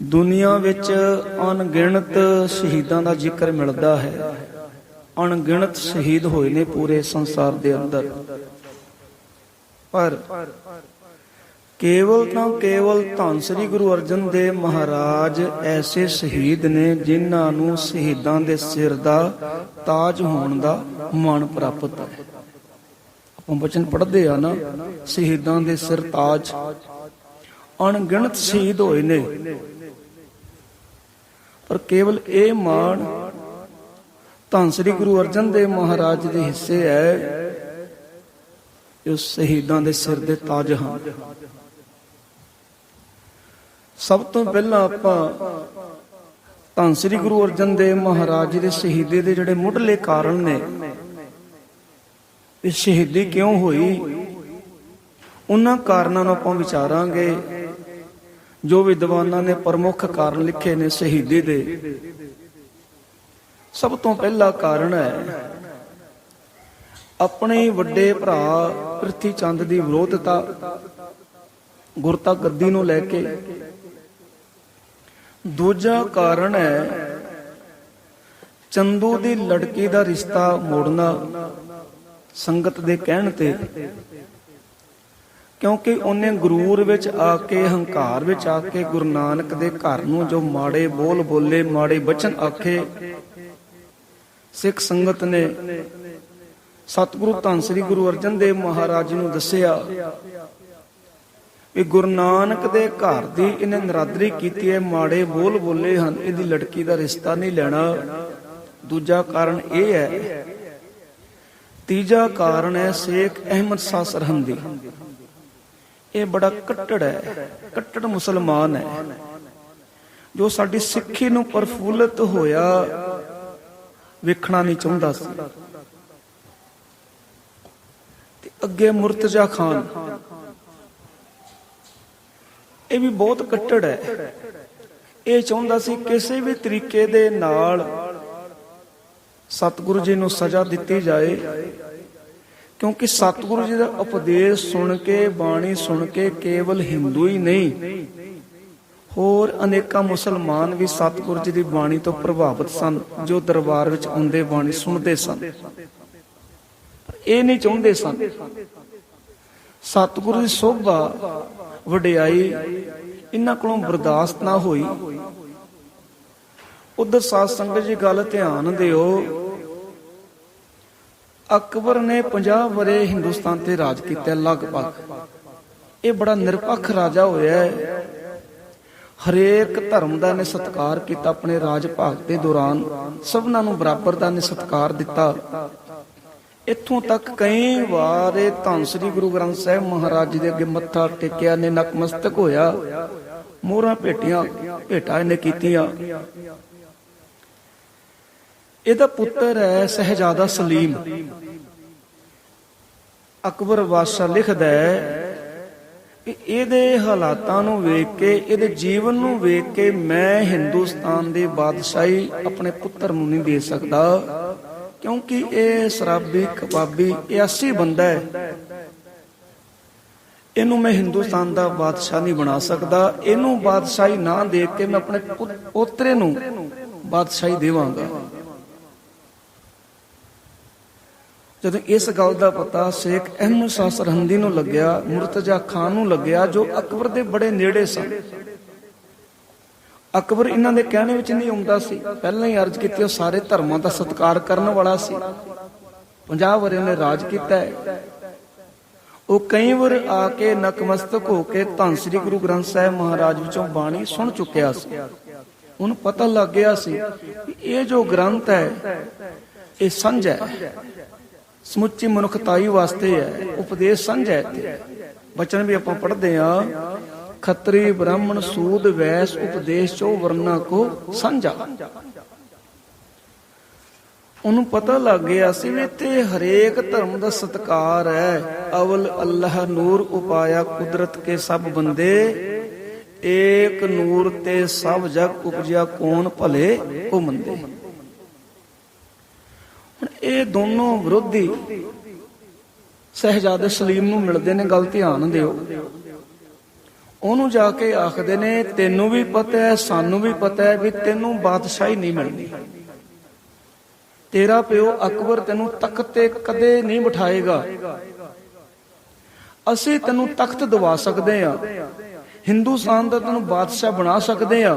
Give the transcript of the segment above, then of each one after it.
ਦੁਨੀਆ ਵਿੱਚ ਅਣਗਿਣਤ ਸ਼ਹੀਦਾਂ ਦਾ ਜ਼ਿਕਰ ਮਿਲਦਾ ਹੈ। ਅਣਗਿਣਤ ਸ਼ਹੀਦ ਹੋਏ ਨੇ ਪੂਰੇ ਸੰਸਾਰ ਦੇ ਅੰਦਰ। ਪਰ ਕੇਵਲ ਤਾਂ ਕੇਵਲ ਧੰਨ ਸ੍ਰੀ ਗੁਰੂ ਅਰਜਨ ਦੇਵ ਮਹਾਰਾਜ ਐਸੇ ਸ਼ਹੀਦ ਨੇ ਜਿਨ੍ਹਾਂ ਨੂੰ ਸ਼ਹੀਦਾਂ ਦੇ ਸਿਰ ਦਾ ਤਾਜ ਹੋਣ ਦਾ ਮਾਣ ਪ੍ਰਾਪਤ ਹੈ। ਆਪਾਂ ਬਚਨ ਪੜ੍ਹਦੇ ਆ ਨਾ, ਸ਼ਹੀਦਾਂ ਦੇ ਸਿਰ ਤਾਜ। ਅਣਗਿਣਤ ਸ਼ਹੀਦ ਹੋਏ ਨੇ। ਪਰ ਕੇਵਲ ਇਹ ਮਾਣ ਧੰਨ ਸ੍ਰੀ ਗੁਰੂ ਅਰਜਨ ਦੇਵ ਮਹਾਰਾਜ ਦੇ ਹਿੱਸੇ ਹੈ, ਜੋ ਸ਼ਹੀਦਾਂ ਦੇ ਸਿਰ ਦੇ ਤਾਜ ਹਨ। ਸਭ ਤੋਂ ਪਹਿਲਾਂ ਆਪਾਂ ਧੰਨ ਸ੍ਰੀ ਗੁਰੂ ਅਰਜਨ ਦੇਵ ਮਹਾਰਾਜ ਦੇ ਸ਼ਹੀਦੇ ਦੇ ਜਿਹੜੇ ਮੁੱਢਲੇ ਕਾਰਨ ਨੇ, ਇਹ ਸ਼ਹੀਦੀ ਕਿਉਂ ਹੋਈ? ਉਹਨਾਂ ਕਾਰਨਾਂ ਨੂੰ ਆਪਾਂ ਵਿਚਾਰਾਂਗੇ। ਜੋ ਵਿਦਵਾਨਾਂ ਨੇ ਪ੍ਰਮੁੱਖ ਕਾਰਨ ਲਿਖੇ ਨੇ ਸ਼ਹੀਦੀ ਦੇ। ਸਭ ਤੋਂ ਪਹਿਲਾ ਕਾਰਨ ਹੈ, ਆਪਣੇ ਵੱਡੇ ਭਰਾ ਪ੍ਰਿਥੀ ਚੰਦ ਦੀ ਵਿਰੋਧਤਾ ਗੁਰਤਾ ਗੱਦੀ ਨੂੰ ਲੈ ਕੇ। ਦੂਜਾ ਕਾਰਨ ਹੈ, ਚੰਦੂ ਦੀ ਲੜਕੀ ਦਾ ਰਿਸ਼ਤਾ ਮੋੜਨਾ, ਸੰਗਤ ਦੇ ਕਹਿਣ ਤੇ। ਕਿਉਂਕਿ ਉਹਨੇ ਗਰੂਰ ਵਿੱਚ ਆ ਕੇ, ਹੰਕਾਰ ਵਿੱਚ ਆ ਕੇ, ਗੁਰੂ ਨਾਨਕ ਦੇ ਘਰ ਨੂੰ ਜੋ ਮਾੜੇ ਬੋਲ ਬੋਲੇ, ਮਾੜੇ ਬਚਨ ਆਖੇ, ਸਿੱਖ ਸੰਗਤ ਨੇ ਸਤਿਗੁਰੂ ਧੰਨ ਸ੍ਰੀ ਗੁਰੂ ਅਰਜਨ ਦੇਵ ਮਹਾਰਾਜ ਨੂੰ ਦੱਸਿਆ ਵੀ ਗੁਰੂ ਨਾਨਕ ਦੇ ਘਰ ਦੀ ਇਹਨੇ ਨਰਾਦਰੀ ਕੀਤੀ ਹੈ, ਮਾੜੇ ਬੋਲ ਬੋਲੇ ਹਨ, ਇਹਦੀ ਲੜਕੀ ਦਾ ਰਿਸ਼ਤਾ ਨਹੀਂ ਲੈਣਾ। ਦੂਜਾ ਕਾਰਨ ਇਹ ਹੈ, ਤੀਜਾ ਕਾਰਨ ਹੈ, ਸ਼ੇਖ ਅਹਿਮਦ ਸ਼ਾਹ ਇਹ ਬੜਾ ਕੱਟੜ ਹੈ, ਕੱਟੜ ਮੁਸਲਮਾਨ ਹੈ। ਜੋ ਸਾਡੀ ਸਿੱਖੀ ਨੂੰ ਪਰਫੁੱਲਤ ਹੋਇਆ, ਵੇਖਣਾ ਨਹੀਂ ਚਾਹੁੰਦਾ ਸੀ। ਤੇ ਅੱਗੇ ਮੁਰਤਜ਼ਾ ਖਾਨ। ਇਹ ਵੀ ਬਹੁਤ ਕੱਟੜ ਹੈ। ਇਹ ਚਾਹੁੰਦਾ ਸੀ ਕਿਸੇ ਵੀ ਤਰੀਕੇ ਦੇ ਨਾਲ ਸਤਿਗੁਰੂ ਜੀ ਨੂੰ ਸਜ਼ਾ ਦਿੱਤੀ ਜਾਏ। ਕਿਉਂਕਿ ਸਤਿਗੁਰੂ ਜੀ ਦਾ ਉਪਦੇਸ਼ ਸੁਣ ਕੇ, ਬਾਣੀ ਸੁਣ ਕੇ ਕੇਵਲ ਹਿੰਦੂ ਹੀ ਨਹੀਂ। ਹੋਰ ਅਨੇਕਾਂ ਮੁਸਲਮਾਨ ਵੀ ਸਤਿਗੁਰੂ ਜੀ ਦੀ ਬਾਣੀ ਤੋਂ ਪ੍ਰਭਾਵਿਤ ਸਨ, ਜੋ ਦਰਬਾਰ ਵਿੱਚ ਆਉਂਦੇ ਬਾਣੀ ਸੁਣਦੇ ਸਨ। ਇਹ ਨਹੀਂ ਚਾਹੁੰਦੇ ਸਨ। ਸਤਿਗੁਰੂ ਦੀ ਸੋਭਾ, ਵਡਿਆਈ ਇਹਨਾਂ ਕੋਲੋਂ ਬਰਦਾਸ਼ਤ ਨਾ ਹੋਈ। ਉਧਰ ਸਾਧ ਸੰਗਤ ਜੀ, ਗੱਲ ਧਿਆਨ ਦਿਓ। ਅਕਬਰ ਨੇ 50 ਵਰੇ ਹਿੰਦੁਸਤਾਨ ਤੇ ਰਾਜ ਕੀਤਾ ਲਗਭਗ। ਇਹ ਬੜਾ ਨਿਰਪੱਖ ਰਾਜਾ ਹੋਇਆ ਹਰੇਕ ਧਰਮ ਦਾ ਨੇ ਸਤਕਾਰ ਕੀਤਾ, ਆਪਣੇ ਰਾਜ ਭਾਗ ਦੇ ਦੌਰਾਨ ਸਭਨਾਂ ਨੂੰ ਬਰਾਬਰ ਦਾ ਨੇ ਸਤਕਾਰ ਦਿੱਤਾ। ਇੱਥੋਂ ਤੱਕ ਕਈ ਵਾਰ ਇਹ ਧੰਨ ਸ੍ਰੀ ਗੁਰੂ ਗ੍ਰੰਥ ਸਾਹਿਬ ਮਹਾਰਾਜ ਜੀ ਦੇ ਅੱਗੇ ਮੱਥਾ ਟੇਕਿਆ ਨੇ ਨਕਮਸਤਕ ਹੋਇਆ। ਮੋਹਰਾਂ ਭੇਟੀਆਂ, ਭੇਟਾ ਇਹਨੇ ਕੀਤੀਆਂ। ਇਹਦਾ ਪੁੱਤਰ ਹੈ ਸਹਜਾਦਾ ਸਲੀਮ। ਅਕਬਰ ਬਾਦਸ਼ਾਹ ਲਿਖਦਾ ਹੈ ਕਿ ਇਹਦੇ ਹਾਲਾਤਾਂ ਨੂੰ ਵੇਖ ਕੇ, ਇਹਦੇ ਜੀਵਨ ਨੂੰ ਵੇਖ ਕੇ ਮੈਂ ਹਿੰਦੁਸਤਾਨ ਦੀ ਬਾਦਸ਼ਾਹੀ ਆਪਣੇ ਪੁੱਤਰ ਨੂੰ ਨਹੀਂ ਦੇ ਸਕਦਾ। ਕਿਉਂਕਿ ਇਹ ਸ਼ਰਾਬੀ ਕਬਾਬੀ ਇਹ ਅਸੀ ਬੰਦਾ ਹੈ। ਇਹਨੂੰ ਮੈਂ ਹਿੰਦੁਸਤਾਨ ਦਾ ਬਾਦਸ਼ਾਹ ਨਹੀਂ ਬਣਾ ਸਕਦਾ। ਇਹਨੂੰ ਬਾਦਸ਼ਾਹੀ ਨਾ ਦੇ ਕੇ ਮੈਂ ਆਪਣੇ ਪੋਤਰੇ ਨੂੰ ਬਾਦਸ਼ਾਹੀ ਦੇਵਾਂਗਾ। ਜਦੋਂ ਇਸ ਗੱਲ ਦਾ ਪਤਾ ਸ਼ੇਖ ਅਹਿਮਦ ਸ਼ਾਹ ਸਰਹੰਦੀ ਨੂੰ ਲੱਗਿਆ, ਮੁਰਤਜ਼ਾ ਖਾਨ ਨੂੰ ਲੱਗਿਆ, ਜੋ ਅਕਬਰ ਦੇ ਬੜੇ ਨੇੜੇ ਸਨ। ਅਕਬਰ ਇਹਨਾਂ ਦੇ ਕਹਿਣੇ ਵਿੱਚ ਨਹੀਂ ਆਉਂਦਾ ਸੀ। ਪਹਿਲਾਂ ਹੀ ਅਰਜ਼ ਕੀਤੀ, ਉਹ ਸਾਰੇ ਧਰਮਾਂ ਦਾ ਸਤਿਕਾਰ ਕਰਨ ਵਾਲਾ ਸੀ। 50 ਵਰੇ ਉਹਨੇ ਰਾਜ ਕੀਤਾ ਹੈ। ਉਹ ਕਈ ਵਾਰ ਆ ਕੇ ਨਕਮਸਤਕ ਹੋ ਕੇ ਧੰਨ ਸ੍ਰੀ ਗੁਰੂ ਗ੍ਰੰਥ ਸਾਹਿਬ ਮਹਾਰਾਜ ਵਿੱਚੋਂ ਬਾਣੀ ਸੁਣ ਚੁੱਕਿਆ ਸੀ। ਉਹਨੂੰ ਪਤਾ ਲੱਗ ਗਿਆ ਸੀ ਇਹ ਜੋ ਗ੍ਰੰਥ ਹੈ, ਇਹ ਸੰਜ ਹੈ। ਸਮੁੱਚੀ ਮਨੁੱਖਤਾਈ ਵਾਸਤੇ ਹੈ, ਉਪਦੇਸ਼ ਸੰਝ ਹੈ ਇੱਥੇ। ਬਚਨ ਵੀ ਆਪਾਂ ਪੜ੍ਹਦੇ ਆ ਖੱਤਰੀ ਬ੍ਰਾਹਮਣ ਸੂਦ ਵੈਸ ਉਪਦੇਸ਼ ਚੋ ਵਰਨਾ ਕੋ ਸੰਝਾ। ਉਹਨੂੰ ਪਤਾ ਲੱਗ ਗਿਆ ਸੀ ਵੀ ਇੱਥੇ ਹਰੇਕ ਧਰਮ ਦਾ ਸਤਕਾਰ ਹੈ। ਅਵਲ ਅੱਲਾਹ ਨੂਰ ਉਪਾਇਆ ਕੁਦਰਤ ਕੇ ਸਭ ਬੰਦੇ, ਏਕ ਨੂਰ ਤੇ ਸਭ ਜਗ ਉਪਜਿਆ ਕੌਣ ਭਲੇ ਉਹ ਮੰਦੇ। ਇਹ ਦੋਨੋਂ ਵਿਰੋਧੀ ਸਹਿਜਾਦੇ ਸਲੀਮ ਨੂੰ ਮਿਲਦੇ ਨੇ ਗੱਲ ਧਿਆਨ ਦਿਓ। ਉਹਨੂੰ ਜਾ ਕੇ ਆਖਦੇ ਨੇ, ਤੈਨੂੰ ਵੀ ਪਤਾ ਹੈ, ਸਾਨੂੰ ਵੀ ਪਤਾ ਹੈ ਵੀ ਤੈਨੂੰ ਬਾਦਸ਼ਾਹੀ ਨਹੀਂ ਮਿਲਣੀ ਤੇਰਾ ਪਿਓ ਅਕਬਰ ਤੈਨੂੰ ਤਖਤ ਤੇ ਕਦੇ ਨਹੀਂ ਬਿਠਾਏਗਾ। ਅਸੀਂ ਤੈਨੂੰ ਤਖਤ ਦਵਾ ਸਕਦੇ ਆ ਹਿੰਦੁਸਤਾਨ ਦਾ ਤੈਨੂੰ ਬਾਦਸ਼ਾਹ ਬਣਾ ਸਕਦੇ ਆ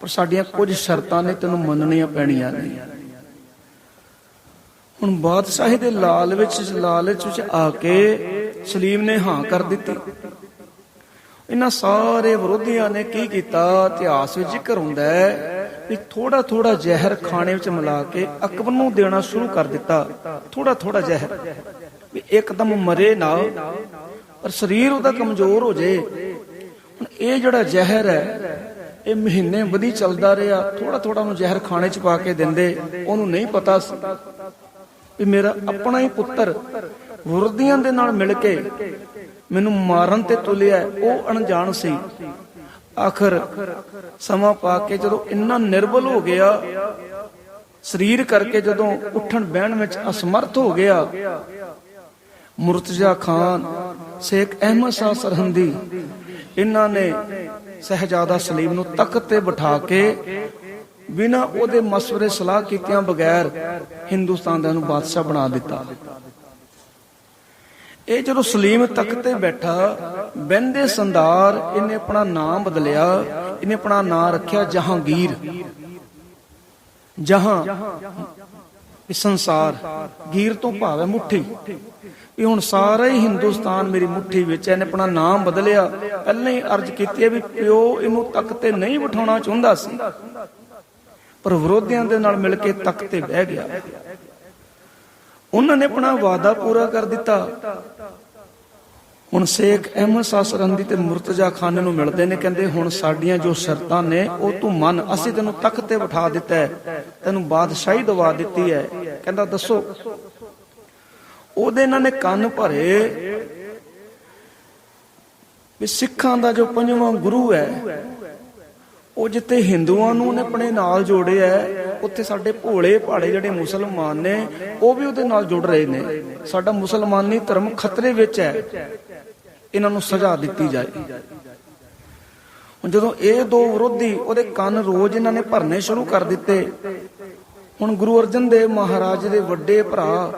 ਪਰ ਸਾਡੀਆਂ ਕੁਝ ਸ਼ਰਤਾਂ ਨੇ ਤੈਨੂੰ ਮੰਨਣੀਆਂ ਪੈਣੀਆਂ ਨੇ। ਹੁਣ ਬਾਦਸ਼ਾਹੀ ਦੇ ਲਾਲ ਵਿੱਚ ਲਾਲਚ ਵਿੱਚ ਆ ਕੇ ਸਲੀਮ ਨੇ ਹਾਂ ਕਰ ਦਿੱਤੀ। ਇਹਨਾਂ ਸਾਰੇ ਵਿਰੋਧੀਆਂ ਨੇ ਕੀ ਕੀਤਾ? ਇਤਿਹਾਸ ਵਿੱਚ ਜ਼ਿਕਰ ਹੁੰਦਾ ਹੈ ਵੀ ਥੋੜਾ ਥੋੜਾ ਜ਼ਹਿਰ ਖਾਣੇ ਵਿੱਚ ਮਿਲਾ ਕੇ ਅਕਬਰ ਨੂੰ ਦੇਣਾ ਸ਼ੁਰੂ ਕਰ ਦਿੱਤਾ। ਥੋੜਾ ਥੋੜਾ ਜ਼ਹਿਰ। ਵੀ ਇੱਕਦਮ ਮਰੇ ਨਾ, ਪਰ ਸਰੀਰ ਉਹਦਾ ਕਮਜ਼ੋਰ ਹੋ ਜੇ। ਹੁਣ ਇਹ ਜਿਹੜਾ ਜ਼ਹਿਰ ਹੈ, ਇਹ ਮਹੀਨੇ ਵਧੀ ਚੱਲਦਾ ਰਿਹਾ। ਥੋੜਾ ਥੋੜਾ ਉਹਨੂੰ ਜ਼ਹਿਰ ਖਾਣੇ ਚ ਪਾ ਕੇ ਦਿੰਦੇ। ਉਹਨੂੰ ਨਹੀਂ ਪਤਾ ਸੀ। ਵੀ ਮੇਰਾ ਆਪਣਾ ਹੀ ਪੁੱਤਰ ਵਿਰੋਧੀਆਂ ਦੇ ਨਾਲ ਮਿਲ ਕੇ ਮੈਨੂੰ ਮਾਰਨ ਤੇ ਤੁਲਿਆ, ਉਹ ਅਣਜਾਣ ਸੀ। ਆਖਰ ਸਮਾਂ ਪਾ ਕੇ ਜਦੋਂ ਇੰਨਾ ਨਿਰਬਲ ਹੋ ਗਿਆ, ਸਰੀਰ ਕਰਕੇ ਜਦੋਂ ਉੱਠਣ ਬਹਿਣ ਵਿੱਚ ਅਸਮਰਥ ਹੋ ਗਿਆ, ਮੁਰਤਜ਼ਾ ਖਾਨ, ਸ਼ੇਖ ਅਹਿਮਦ ਸ਼ਾਹ ਸਰਹੰਦੀ, ਇਹਨਾਂ ਨੇ ਸਹਜਾਦਾ ਸਲੀਮ ਨੂੰ ਤਖਤ ਤੇ ਬਿਠਾ ਕੇ ਬਿਨਾ ਉਹਦੇ ਮਸ਼ਵਰੇ ਸਲਾਹ ਕੀਤਿਆਂ ਬਗੈਰ ਹਿੰਦੁਸਤਾਨ ਦਾ ਨੂੰ ਬਾਦਸ਼ਾਹ ਬਣਾ ਦਿੱਤਾ। ਇਹ ਜਦੋਂ ਸਲੀਮ ਤਖਤ ਤੇ ਬੈਠਾ ਬੰਦੇ ਸੰਦਾਰ ਇਹਨੇ ਆਪਣਾ ਨਾਮ ਬਦਲਿਆ, ਇਹਨੇ ਆਪਣਾ ਨਾਮ ਰੱਖਿਆ ਜਹਾਂਗੀਰ। ਜਹਾਂ, ਇਹ ਸੰਸਾਰ, ਗੀਰ ਤੋਂ ਭਾਵ ਹੈ ਮੁੱਠੀ। ਇਹ ਹੁਣ ਸਾਰਾ ਹੀ ਹਿੰਦੁਸਤਾਨ ਮੇਰੀ ਮੁੱਠੀ ਵਿੱਚ ਇਹਨੇ ਆਪਣਾ ਨਾਮ ਬਦਲਿਆ। ਪਹਿਲਾਂ ਹੀ ਅਰਜ਼ ਕੀਤੀ ਹੈ ਵੀ ਪਿਓ ਇਹਨੂੰ ਤਖਤ ਤੇ ਨਹੀਂ ਬਿਠਾਉਣਾ ਚਾਹੁੰਦਾ ਸੀ। ਪਰ ਵਿਰੋਧੀਆਂ ਦੇ ਨਾਲ ਮਿਲ ਕੇ ਤਖਤ ਤੇ ਬਹਿ ਗਿਆ। ਉਹਨਾਂ ਨੇ ਆਪਣਾ ਵਾਅਦਾ ਪੂਰਾ ਕਰ ਦਿੱਤਾ। ਹੁਣ ਸ਼ੇਖ ਅਹਿਮਦ ਸ਼ਾਹ ਤੇ ਮੁਰਤਜ਼ਾ ਖਾਨ ਨੂੰ ਮਿਲਦੇ ਨੇ, ਕਹਿੰਦੇ ਹੁਣ ਸਾਡੀਆਂ ਜੋ ਸ਼ਰਤਾਂ ਨੇ, ਉਹ ਤੂੰ ਮੰਨ, ਅਸੀਂ ਤੈਨੂੰ ਤਖਤ ਤੇ ਬਿਠਾ ਦਿੱਤਾ ਹੈ, ਤੈਨੂੰ ਬਾਦਸ਼ਾਹੀ ਦਵਾ ਦਿੱਤੀ ਹੈ। ਕਹਿੰਦਾ, ਦੱਸੋ। ਉਹਦੇ ਇਹਨਾਂ ਨੇ ਕੰਨ ਭਰੇ ਵੀ ਸਿੱਖਾਂ ਦਾ ਜੋ ਪੰਜਵਾਂ ਗੁਰੂ ਹੈ ਉਹ ਜਿੱਥੇ ਹਿੰਦੂਆਂ ਨੂੰ ਉਹਨੇ ਆਪਣੇ ਨਾਲ ਜੋੜਿਆ ਉੱਥੇ ਸਾਡੇ ਭੋਲੇ ਭਾੜੇ ਜਿਹੜੇ ਮੁਸਲਮਾਨ ਨੇ, ਉਹ ਵੀ ਉਹਦੇ ਨਾਲ ਜੁੜ ਰਹੇ ਨੇ। ਸਾਡਾ ਮੁਸਲਮਾਨੀ ਧਰਮ ਖਤਰੇ ਵਿੱਚ ਹੈ ਇਹਨਾਂ ਨੂੰ ਸਜ਼ਾ ਦਿੱਤੀ ਜਾਏ। ਹੁਣ ਜਦੋਂ ਇਹ ਦੋ ਵਿਰੋਧੀ ਉਹਦੇ ਕੰਨ ਰੋਜ਼ ਇਹਨਾਂ ਨੇ ਭਰਨੇ ਸ਼ੁਰੂ ਕਰ ਦਿੱਤੇ, ਹੁਣ ਗੁਰੂ ਅਰਜਨ ਦੇਵ ਮਹਾਰਾਜ ਦੇ ਵੱਡੇ ਭਰਾ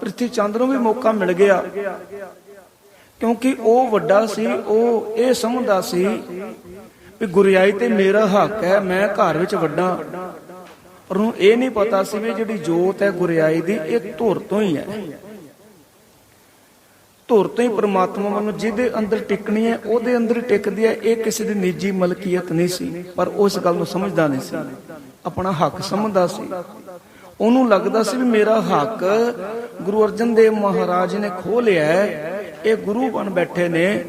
ਪ੍ਰਿਥੀ ਚੰਦ ਨੂੰ ਵੀ ਮੌਕਾ ਮਿਲ ਗਿਆ। ਕਿਉਂਕਿ ਉਹ ਵੱਡਾ ਸੀ, ਉਹ ਇਹ ਸਮਝਦਾ ਸੀ ਵੀ ਗੁਰਿਆਈ ਤੇ ਮੇਰਾ ਹੱਕ ਹੈ, ਮੈਂ ਘਰ ਵਿੱਚ ਵੱਡਾ। ਪਰ ਉਹਨੂੰ ਇਹ ਨਹੀਂ ਪਤਾ ਸੀ ਵੀ ਜਿਹੜੀ ਜੋਤ ਹੈ ਗੁਰਿਆਈ ਦੀ, ਇਹ ਧੁਰ ਤੋਂ ਹੀ ਹੈ। ਧੁਰ ਤੋਂ ਹੀ ਪ੍ਰਮਾਤਮਾ ਵੱਲੋਂ ਜਿਹਦੇ ਅੰਦਰ ਟਿਕਣੀ ਹੈ, ਉਹਦੇ ਅੰਦਰ ਟਿਕਦੀ ਹੈ, ਇਹ ਕਿਸੇ ਦੀ ਨਿੱਜੀ ਮਲਕੀਅਤ ਨਹੀਂ ਸੀ। ਪਰ ਉਹ ਇਸ ਗੱਲ ਨੂੰ ਸਮਝਦਾ ਨਹੀਂ ਸੀ। ਆਪਣਾ ਹੱਕ ਸਮਝਦਾ ਸੀ। ਉਹਨੂੰ ਲੱਗਦਾ ਸੀ ਵੀ ਮੇਰਾ ਹੱਕ ਗੁਰੂ ਅਰਜਨ ਦੇਵ ਮਹਾਰਾਜ ਨੇ ਖੋਹ ਲਿਆ ਇਹ ਗੁਰੂ ਬਣ ਬੈਠੇ ਨੇ।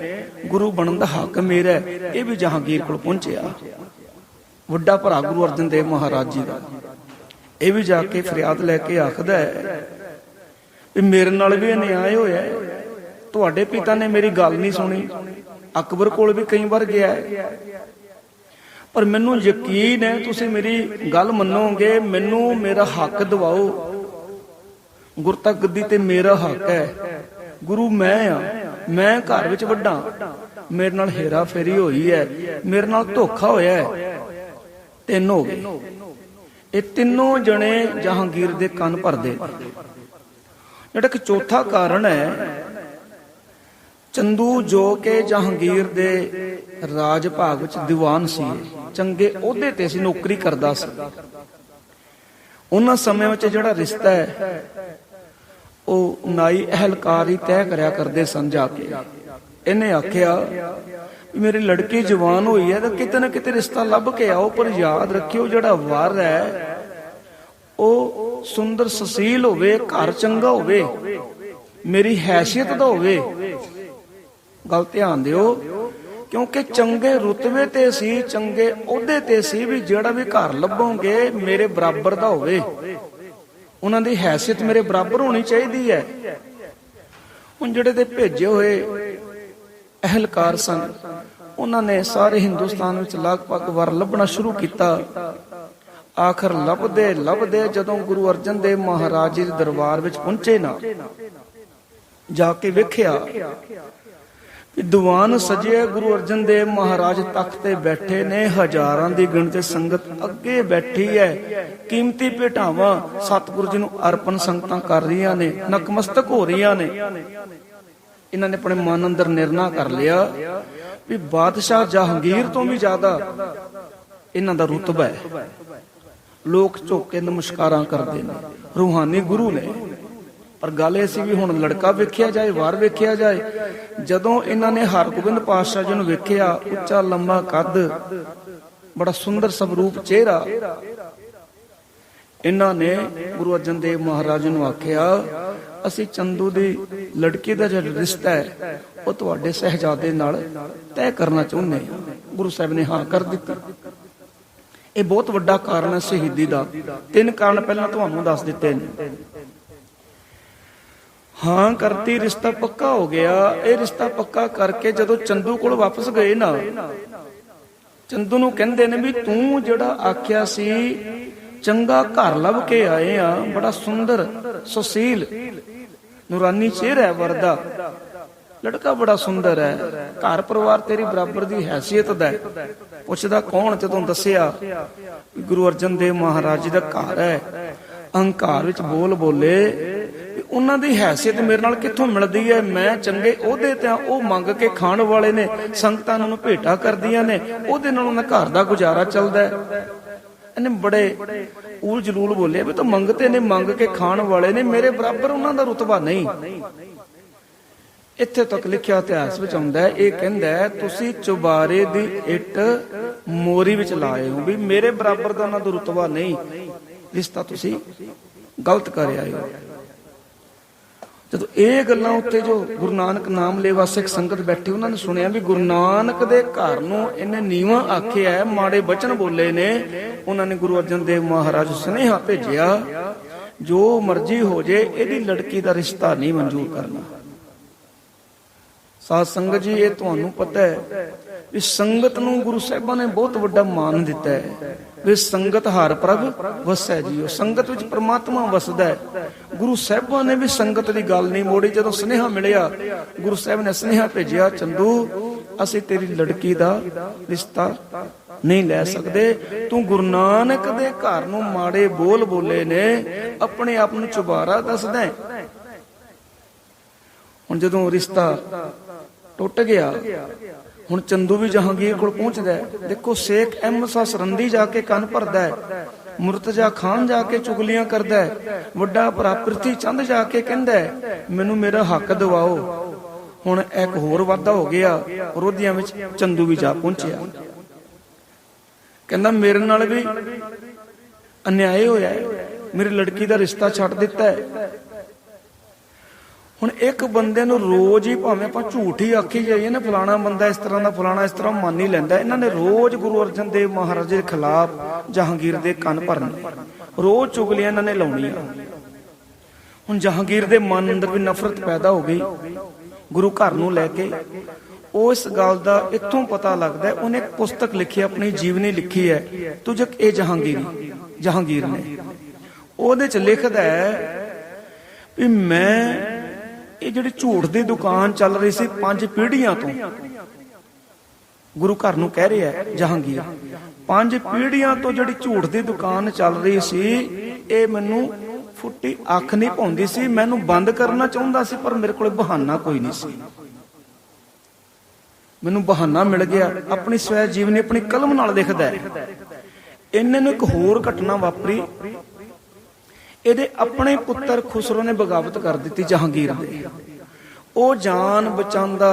ਗੁਰੂ ਬਣਨ ਦਾ ਹੱਕ ਮੇਰਾ ਇਹ ਵੀ ਜਹਾਂਗੀਰ ਕੋਲ ਪਹੁੰਚਿਆ। ਵੱਡਾ ਭਰਾ ਗੁਰੂ ਅਰਜਨ ਦੇਵ ਮਹਾਰਾਜ ਜੀ ਦਾ। ਇਹ ਵੀ ਜਾ ਕੇ ਫਰਿਆਦ ਲੈ ਕੇ ਆਖਦਾ ਹੈ ਵੀ ਮੇਰੇ ਨਾਲ ਵੀ ਅਨਿਆਏ ਹੋਇਆ ਤੁਹਾਡੇ ਪਿਤਾ ਨੇ ਮੇਰੀ ਗੱਲ ਨਹੀਂ ਸੁਣੀ। ਅਕਬਰ ਕੋਲ ਵੀ ਕਈ ਵਾਰ ਗਿਆ ਪਰ ਮੈਨੂੰ ਯਕੀਨ ਹੈ, ਤੁਸੀਂ ਮੇਰੀ ਗੱਲ ਮੰਨੋਗੇ, ਮੈਨੂੰ ਮੇਰਾ ਹੱਕ ਦਿਵਾਓ। ਗੁਰਤਾ ਤੇ ਮੇਰਾ ਹੱਕ ਹੈ। ਗੁਰੂ ਮੈਂ ਆ, ਮੈਂ ਘਰ ਵਿੱਚ ਵੱਡਾ। ਮੇਰੇ ਨਾਲ ਹੇਰਾ ਫੇਰੀ ਹੋਈ ਹੈ, ਮੇਰੇ ਨਾਲ ਧੋਖਾ ਹੋਇਆ ਹੈ। ਤਿੰਨ ਹੋ ਗਏ। ਇਹ ਤਿੰਨੋਂ ਜਣੇ ਜਹਾਂਗੀਰ ਦੇ ਕੰਨ ਭਰਦੇ। ਜਿਹੜਾ ਕਿ ਚੌਥਾ ਕਾਰਨ ਹੈ ਚੰਦੂ ਜੋ ਕਿ ਜਹਾਂਗੀਰ ਦੇ ਰਾਜ ਭਾਗ ਵਿੱਚ ਦੀਵਾਨ ਸੀ, ਚੰਗੇ ਅਹੁਦੇ ਤੇ ਸੀ, ਨੌਕਰੀ ਕਰਦਾ ਸੀ। ਉਹਨਾਂ ਸਮੇਂ ਵਿੱਚ ਜਿਹੜਾ ਰਿਸ਼ਤਾ ਹੈ, ਉਹ ਨਾਈ ਅਹਲਕਾਰ ਤੈਅ ਕਰਿਆ ਕਰਦੇ ਸਨ ਕੇ। ਇਹਨੇ ਆਖਿਆ ਮੇਰੀ ਲੜਕੀ ਜਵਾਨ ਹੋਈ ਹੈ ਤਾਂ ਕਿਤੇ ਨਾ ਕਿਤੇ ਰਿਸ਼ਤਾ ਲੱਭ ਕੇ ਆਓ, ਪਰ ਯਾਦ ਰੱਖਿਓ ਜਿਹੜਾ ਵਰ ਹੈ, ਉਹ ਸੁੰਦਰ ਸੁਸ਼ੀਲ ਹੋਵੇ, ਘਰ ਚੰਗਾ ਹੋਵੇ, ਮੇਰੀ ਹੈਸੀਅਤ ਦਾ ਹੋਵੇ ਗੱਲ ਧਿਆਨ ਦਿਓ, ਕਿਉਂਕਿ ਚੰਗੇ ਰੁਤਬੇ ਤੇ ਸੀ, ਚੰਗੇ ਅਹੁਦੇ ਤੇ ਸੀ ਵੀ ਜਿਹੜਾ ਵੀ ਘਰ ਲੱਭੋਗੇ, ਮੇਰੇ ਬਰਾਬਰ ਦਾ ਹੋਵੇ। ਉਹਨਾਂ ਦੀ ਹੈਸੀਅਤ ਮੇਰੇ ਬਰਾਬਰ ਹੋਣੀ ਚਾਹੀਦੀ ਹੈ। ਹੁਣ ਜਿਹੜੇ ਤੇ ਭੇਜੇ ਹੋਏ ਅਹਲਕਾਰ ਸਨ, ਉਹਨਾਂ ਨੇ ਸਾਰੇ ਹਿੰਦੁਸਤਾਨ ਵਿੱਚ ਲਗਭਗ ਵਰ ਲੱਭਣਾ ਸ਼ੁਰੂ ਕੀਤਾ। ਆਖਰ ਲੱਭਦੇ ਲੱਭਦੇ ਜਦੋਂ ਗੁਰੂ ਅਰਜਨ ਦੇਵ ਮਹਾਰਾਜ ਜੀ ਦੇ ਦਰਬਾਰ ਵਿੱਚ ਪਹੁੰਚੇ ਨਾ, ਜਾ ਕੇ ਵੇਖਿਆ ਦੀਵਾਨ ਸਜਿਆ ਗੁਰੂ ਅਰਜਨ ਦੇਵ ਮਹਾਰਾਜ ਤਖਤ ਤੇ ਬੈਠੇ ਨੇ, ਹਜ਼ਾਰਾਂ ਦੀ ਗਿਣਤੀ ਸੰਗਤ ਅੱਗੇ ਬੈਠੀ ਹੈ। ਕੀਮਤੀ ਭੇਟਾਵਾਂ ਸਤਿਗੁਰੂ ਜੀ ਨੂੰ ਅਰਪਣ ਸੰਗਤਾਂ ਕਰ ਰਹੀਆਂ ਨੇ ਨਕਮਸਤਕ ਹੋ ਰਹੀਆਂ ਨੇ। ਇਹਨਾਂ ਨੇ ਆਪਣੇ ਮਨ ਅੰਦਰ ਨਿਰਣਾ ਕਰ ਲਿਆ ਵੀ ਬਾਦਸ਼ਾਹ ਜਹਾਂਗੀਰ ਤੋਂ ਵੀ ਜ਼ਿਆਦਾ ਇਹਨਾਂ ਦਾ ਰੁਤਬਾ ਹੈ। ਲੋਕ ਝੋਕੇ ਨਮਸਕਾਰਾਂ ਕਰਦੇ ਨੇ। ਰੂਹਾਨੀ ਗੁਰੂ ਨੇ। ਪਰ ਗੱਲ ਇਹ ਸੀ ਵੀ ਹੁਣ ਲੜਕਾ ਵੇਖਿਆ ਜਾਏ, ਵਾਰ ਵੇਖਿਆ ਜਾਏ, ਜਦੋਂ ਇਹਨਾਂ ਨੇ ਹਰਗੋਬਿੰਦ ਪਾਤਸ਼ਾਹ ਜੀ ਨੂੰ ਵੇਖਿਆ, ਉੱਚਾ ਲੰਮਾ ਕੱਦ, ਬੜਾ ਸੁੰਦਰ ਸਵਰੂਪ ਚਿਹਰਾ, ਇਹਨਾਂ ਨੇ ਗੁਰੂ ਅਰਜਨ ਦੇਵ ਮਹਾਰਾਜ ਨੂੰ ਆਖਿਆ, ਅਸੀਂ ਚੰਦੂ ਦੀ ਲੜਕੀ ਦਾ ਜਿਹੜਾ ਰਿਸ਼ਤਾ ਹੈ, ਉਹ ਤੁਹਾਡੇ ਸਹਜਾਦੇ ਨਾਲ ਤੈਅ ਕਰਨਾ ਚਾਹੁੰਦੇ ਹਾਂ। ਗੁਰੂ ਸਾਹਿਬ ਨੇ ਹਾਂ ਕਰ ਦਿੱਤੀ। ਇਹ ਬਹੁਤ ਵੱਡਾ ਕਾਰਨ ਹੈ ਸ਼ਹੀਦੀ ਦਾ। ਤਿੰਨ ਕਾਰਨ ਪਹਿਲਾਂ ਤੁਹਾਨੂੰ ਦੱਸ ਦਿੱਤੇ ਨੇ। ਹਾਂ ਕਰਤੀ, ਰਿਸ਼ਤਾ ਪੱਕਾ ਹੋ ਗਿਆ। ਇਹ ਰਿਸ਼ਤਾ ਪੱਕਾ ਕਰਕੇ ਜਦੋਂ ਚੰਦੂ ਕੋਲ ਵਾਪਸ ਗਏ ਨਾ, ਚੰਦੂ ਨੂੰ ਕਹਿੰਦੇ ਨੇ ਵੀ ਤੂੰ ਜਿਹੜਾ ਆਖਿਆ ਸੀ, ਚੰਗਾ ਘਰ ਲੱਭ ਕੇ ਆਏ ਆ, ਬੜਾ ਸੁੰਦਰ, ਸੁਸ਼ੀਲ, ਨੂਰਾਨੀ ਚਿਹਰਾ ਹੈ ਵਰਦਾ। ਲੜਕਾ ਬੜਾ ਸੁੰਦਰ ਹੈ। ਘਰ ਪਰਿਵਾਰ ਤੇਰੀ ਬਰਾਬਰ ਦੀ ਹੈਸੀਅਤ ਦਾ ਹੈ। ਪੁੱਛਦਾ ਕੌਣ ਜਦੋਂ ਦੱਸਿਆ ਗੁਰੂ ਅਰਜਨ ਦੇਵ ਮਹਾਰਾਜ ਜੀ ਦਾ ਘਰ ਹੈ। ਅਹੰਕਾਰ ਵਿੱਚ ਬੋਲ ਬੋਲੇ ਉਹਨਾਂ ਦੀ ਹੈਸੀਅਤ ਮੇਰੇ ਨਾਲ ਕਿੱਥੋਂ ਮਿਲਦੀ ਹੈ? ਮੈਂ ਚੰਗੇ ਉਹਦੇ ਤੇ ਉਹ ਮੰਗ ਕੇ ਖਾਣ ਵਾਲੇ ਨੇ ਸੰਗਤਾਂ ਨੂੰ ਭੇਟਾ ਕਰਦੀਆਂ ਨੇ ਉਹਦੇ ਨਾਲ ਉਹਨਾਂ ਘਰ ਦਾ ਗੁਜ਼ਾਰਾ ਚੱਲਦਾ ਹੈ। ਇਹਨੇ ਬੜੇ ਊਲ ਜਲੂਲ ਬੋਲੇ ਵੀ ਤਾਂ ਮੰਗਤੇ ਨੇ ਮੰਗ ਕੇ ਖਾਣ ਵਾਲੇ ਨੇ ਮੇਰੇ ਬਰਾਬਰ ਉਹਨਾਂ ਦਾ ਰੁਤਬਾ ਨਹੀਂ। ਇੱਥੇ ਤੱਕ ਲਿਖਿਆ ਇਤਿਹਾਸ ਵਿੱਚ ਆਉਂਦਾ ਹੈ ਇਹ ਕਹਿੰਦਾ ਹੈ, ਤੁਸੀਂ ਚੁਬਾਰੇ ਦੀ ਇੱਟ ਮੋਰੀ ਵਿੱਚ ਲਾਏ ਹੋ ਵੀ ਮੇਰੇ ਬਰਾਬਰ ਦਾ ਉਹਨਾਂ ਦਾ ਰੁਤਬਾ ਨਹੀਂ। ਰਿਸ਼ਤਾ ਤੁਸੀਂ ਗਲਤ ਕਰ ਆਏ ਹੋ। ਜਦੋਂ ਇਹ ਗੱਲਾਂ ਉੱਤੇ ਜੋ ਗੁਰੂ ਨਾਨਕ ਨਾਮ ਲੈਵਾ ਸਿੱਖ ਸੰਗਤ ਬੈਠੀ ਉਹਨਾਂ ਨੇ ਸੁਣਿਆ ਵੀ ਗੁਰੂ ਨਾਨਕ ਦੇ ਘਰ ਨੂੰ ਇਹਨੇ ਨੀਵਾਂ ਆਖਿਆ ਹੈ, ਮਾੜੇ ਬਚਨ ਬੋਲੇ ਨੇ। ਉਹਨਾਂ ਨੇ ਗੁਰੂ ਅਰਜਨ ਦੇਵ ਮਹਾਰਾਜ ਸੁਨੇਹਾ ਭੇਜਿਆ ਜੋ ਮਰਜ਼ੀ ਹੋ ਜੇ ਇਹਦੀ ਲੜਕੀ ਦਾ ਰਿਸ਼ਤਾ ਨਹੀਂ ਮਨਜ਼ੂਰ ਕਰਨਾ। ਸਾਧ ਸੰਗਤ ਜੀ ਇਹ ਤੁਹਾਨੂੰ ਪਤਾ ਹੈ ਵੀ ਸੰਗਤ ਨੂੰ ਗੁਰੂ ਸਾਹਿਬਾਂ ਨੇ ਬਹੁਤ ਵੱਡਾ ਮਾਨ ਦਿੱਤਾ ਹੈ। ਵੀ ਸੰਗਤ ਹਰ ਪ੍ਰਭ ਵਸੈ ਜੀਓ। ਸੰਗਤ ਵਿੱਚ ਪ੍ਰਮਾਤਮਾ ਵਸਦਾ ਹੈ। ਗੁਰੂ ਸਾਹਿਬਾਂ ਨੇ ਵੀ ਸੰਗਤ ਦੀ ਗੱਲ ਨਹੀਂ ਮੋੜੀ। ਜਦੋਂ ਸੁਨੇਹਾ ਮਿਲਿਆ, ਗੁਰੂ ਸਾਹਿਬ ਨੇ ਸੁਨੇਹਾ ਭੇਜਿਆ, ਚੰਦੂ, ਅਸੀਂ ਤੇਰੀ ਲੜਕੀ ਦਾ ਰਿਸ਼ਤਾ ਨਹੀਂ ਲੈ ਸਕਦੇ। ਤੂੰ ਗੁਰੂ ਨਾਨਕ ਦੇ ਘਰ ਨੂੰ ਮਾੜੇ ਬੋਲ ਬੋਲੇ ਨੇ। ਆਪਣੇ ਆਪ ਨੂੰ ਚੁਬਾਰਾ ਦੱਸਦਾ ਹੁਣ ਜਦੋਂ ਰਿਸ਼ਤਾ ਟੁੱਟ ਗਿਆ। ਹੁਣ ਚੰਦੂ ਵੀ ਜਹਾਂਗੀਰ ਕੋਲ ਪਹੁੰਚਦਾ ਹੈ। ਦੇਖੋ, ਸ਼ੇਖ ਅਹਿਮਦ ਸਰੰਦੀ ਜਾ ਕੇ ਕੰਨ ਭਰਦਾ ਹੈ। ਮੁਰਤਜ਼ਾ ਖਾਨ ਜਾ ਕੇ ਚੁਗਲੀਆਂ ਕਰਦਾ ਹੈ। ਵੱਡਾ ਭਰਾ ਪ੍ਰਿਥੀ ਚੰਦ ਜਾ ਕੇ ਕਹਿੰਦਾ ਹੈ, ਮੈਨੂੰ ਮੇਰਾ ਹੱਕ ਦਿਵਾਓ। ਹੁਣ ਇੱਕ ਹੋਰ ਵਾਧਾ ਹੋ ਗਿਆ। ਵਿਰੋਧੀਆਂ ਵਿੱਚ ਚੰਦੂ ਵੀ ਜਾ ਪਹੁੰਚਿਆ। ਕਹਿੰਦਾ, ਮੇਰੇ ਨਾਲ ਵੀ ਅਨਿਆਏ ਹੋਇਆ ਹੈ। ਮੇਰੀ ਲੜਕੀ ਦਾ ਰਿਸ਼ਤਾ ਛੱਡ ਦਿੱਤਾ ਹੈ। ਹੁਣ ਇੱਕ ਬੰਦੇ ਨੂੰ ਰੋਜ਼ ਹੀ ਭਾਵੇਂ ਆਪਾਂ ਝੂਠ ਹੀ ਆਖੀ ਜਾਈਏ ਨਾ, ਫਲਾਣਾ ਬੰਦਾ ਇਸ ਤਰ੍ਹਾਂ ਦਾ, ਫਲਾਣਾ ਇਸ ਤਰ੍ਹਾਂ ਮੰਨ ਹੀ ਲੈਂਦਾ। ਇਹਨਾਂ ਨੇ ਰੋਜ਼ ਗੁਰੂ ਅਰਜਨ ਦੇਵ ਮਹਾਰਾਜ ਦੇ ਖਿਲਾਫ ਜਹਾਂਗੀਰ ਦੇ ਕੰਨ ਭਰਨੇ। ਰੋਜ਼ ਚੁਗਲੀਆਂ ਇਹਨਾਂ ਨੇ ਲਾਉਣੀਆਂ। ਹੁਣ ਜਹਾਂਗੀਰ ਦੇ ਮਨ ਅੰਦਰ ਵੀ ਨਫ਼ਰਤ ਪੈਦਾ ਹੋ ਗਈ। ਗੁਰੂ ਘਰ ਨੂੰ ਲੈ ਕੇ। ਉਸ ਗੱਲ ਦਾ ਇੱਥੋਂ ਪਤਾ ਲੱਗਦਾ ਉਹਨੇ ਇੱਕ ਪੁਸਤਕ ਲਿਖੀ ਆਪਣੀ ਜੀਵਨੀ ਲਿਖੀ ਹੈ। ਤੁਜਕ ਇਹ ਜਹਾਂਗੀਰੀ, ਜਹਾਂਗੀਰ ਨੇ। ਉਹਦੇ ਚ ਲਿਖਦਾ ਹੈ ਵੀ ਮੈਂ ਇਹ ਜਿਹੜੀ ਝੂਠ ਦੀ ਦੁਕਾਨ ਚੱਲ ਰਹੀ ਸੀ ਪੰਜ ਪੀੜ੍ਹੀਆਂ ਤੋਂ। ਗੁਰੂ ਘਰ ਨੂੰ ਕਹਿ ਰਿਹਾ ਜਹਾਂਗੀਰ, ਪੰਜ ਪੀੜ੍ਹੀਆਂ ਤੋਂ ਜਿਹੜੀ ਝੂਠ ਦੀ ਦੁਕਾਨ ਚੱਲ ਰਹੀ ਸੀ, ਇਹ ਮੈਨੂੰ ਫੁੱਟੀ ਅੱਖ ਨਹੀਂ ਪਾਉਂਦੀ ਸੀ, ਮੈਨੂੰ ਬੰਦ ਕਰਨਾ ਚਾਹੁੰਦਾ ਸੀ, ਪਰ ਮੇਰੇ ਕੋਲ ਬਹਾਨਾ ਕੋਈ ਨਹੀਂ ਸੀ। ਮੈਨੂੰ ਬਹਾਨਾ ਮਿਲ ਗਿਆ, ਆਪਣੀ ਸਵੈ ਜੀਵਨੀ, ਆਪਣੀ ਕਲਮ ਨਾਲ ਲਿਖਦਾ ਹੈ। ਇਹਨਾਂ ਨੂੰ ਇੱਕ ਹੋਰ ਘਟਨਾ ਵਾਪਰੀ ਇਹਦੇ ਆਪਣੇ ਪੁੱਤਰ ਖੁਸਰੋ ਨੇ ਬਗਾਵਤ ਕਰ ਦਿੱਤੀ ਜਹਾਂਗੀਰ ਦੇ। ਉਹ ਜਾਨ ਬਚਾਉਂਦਾ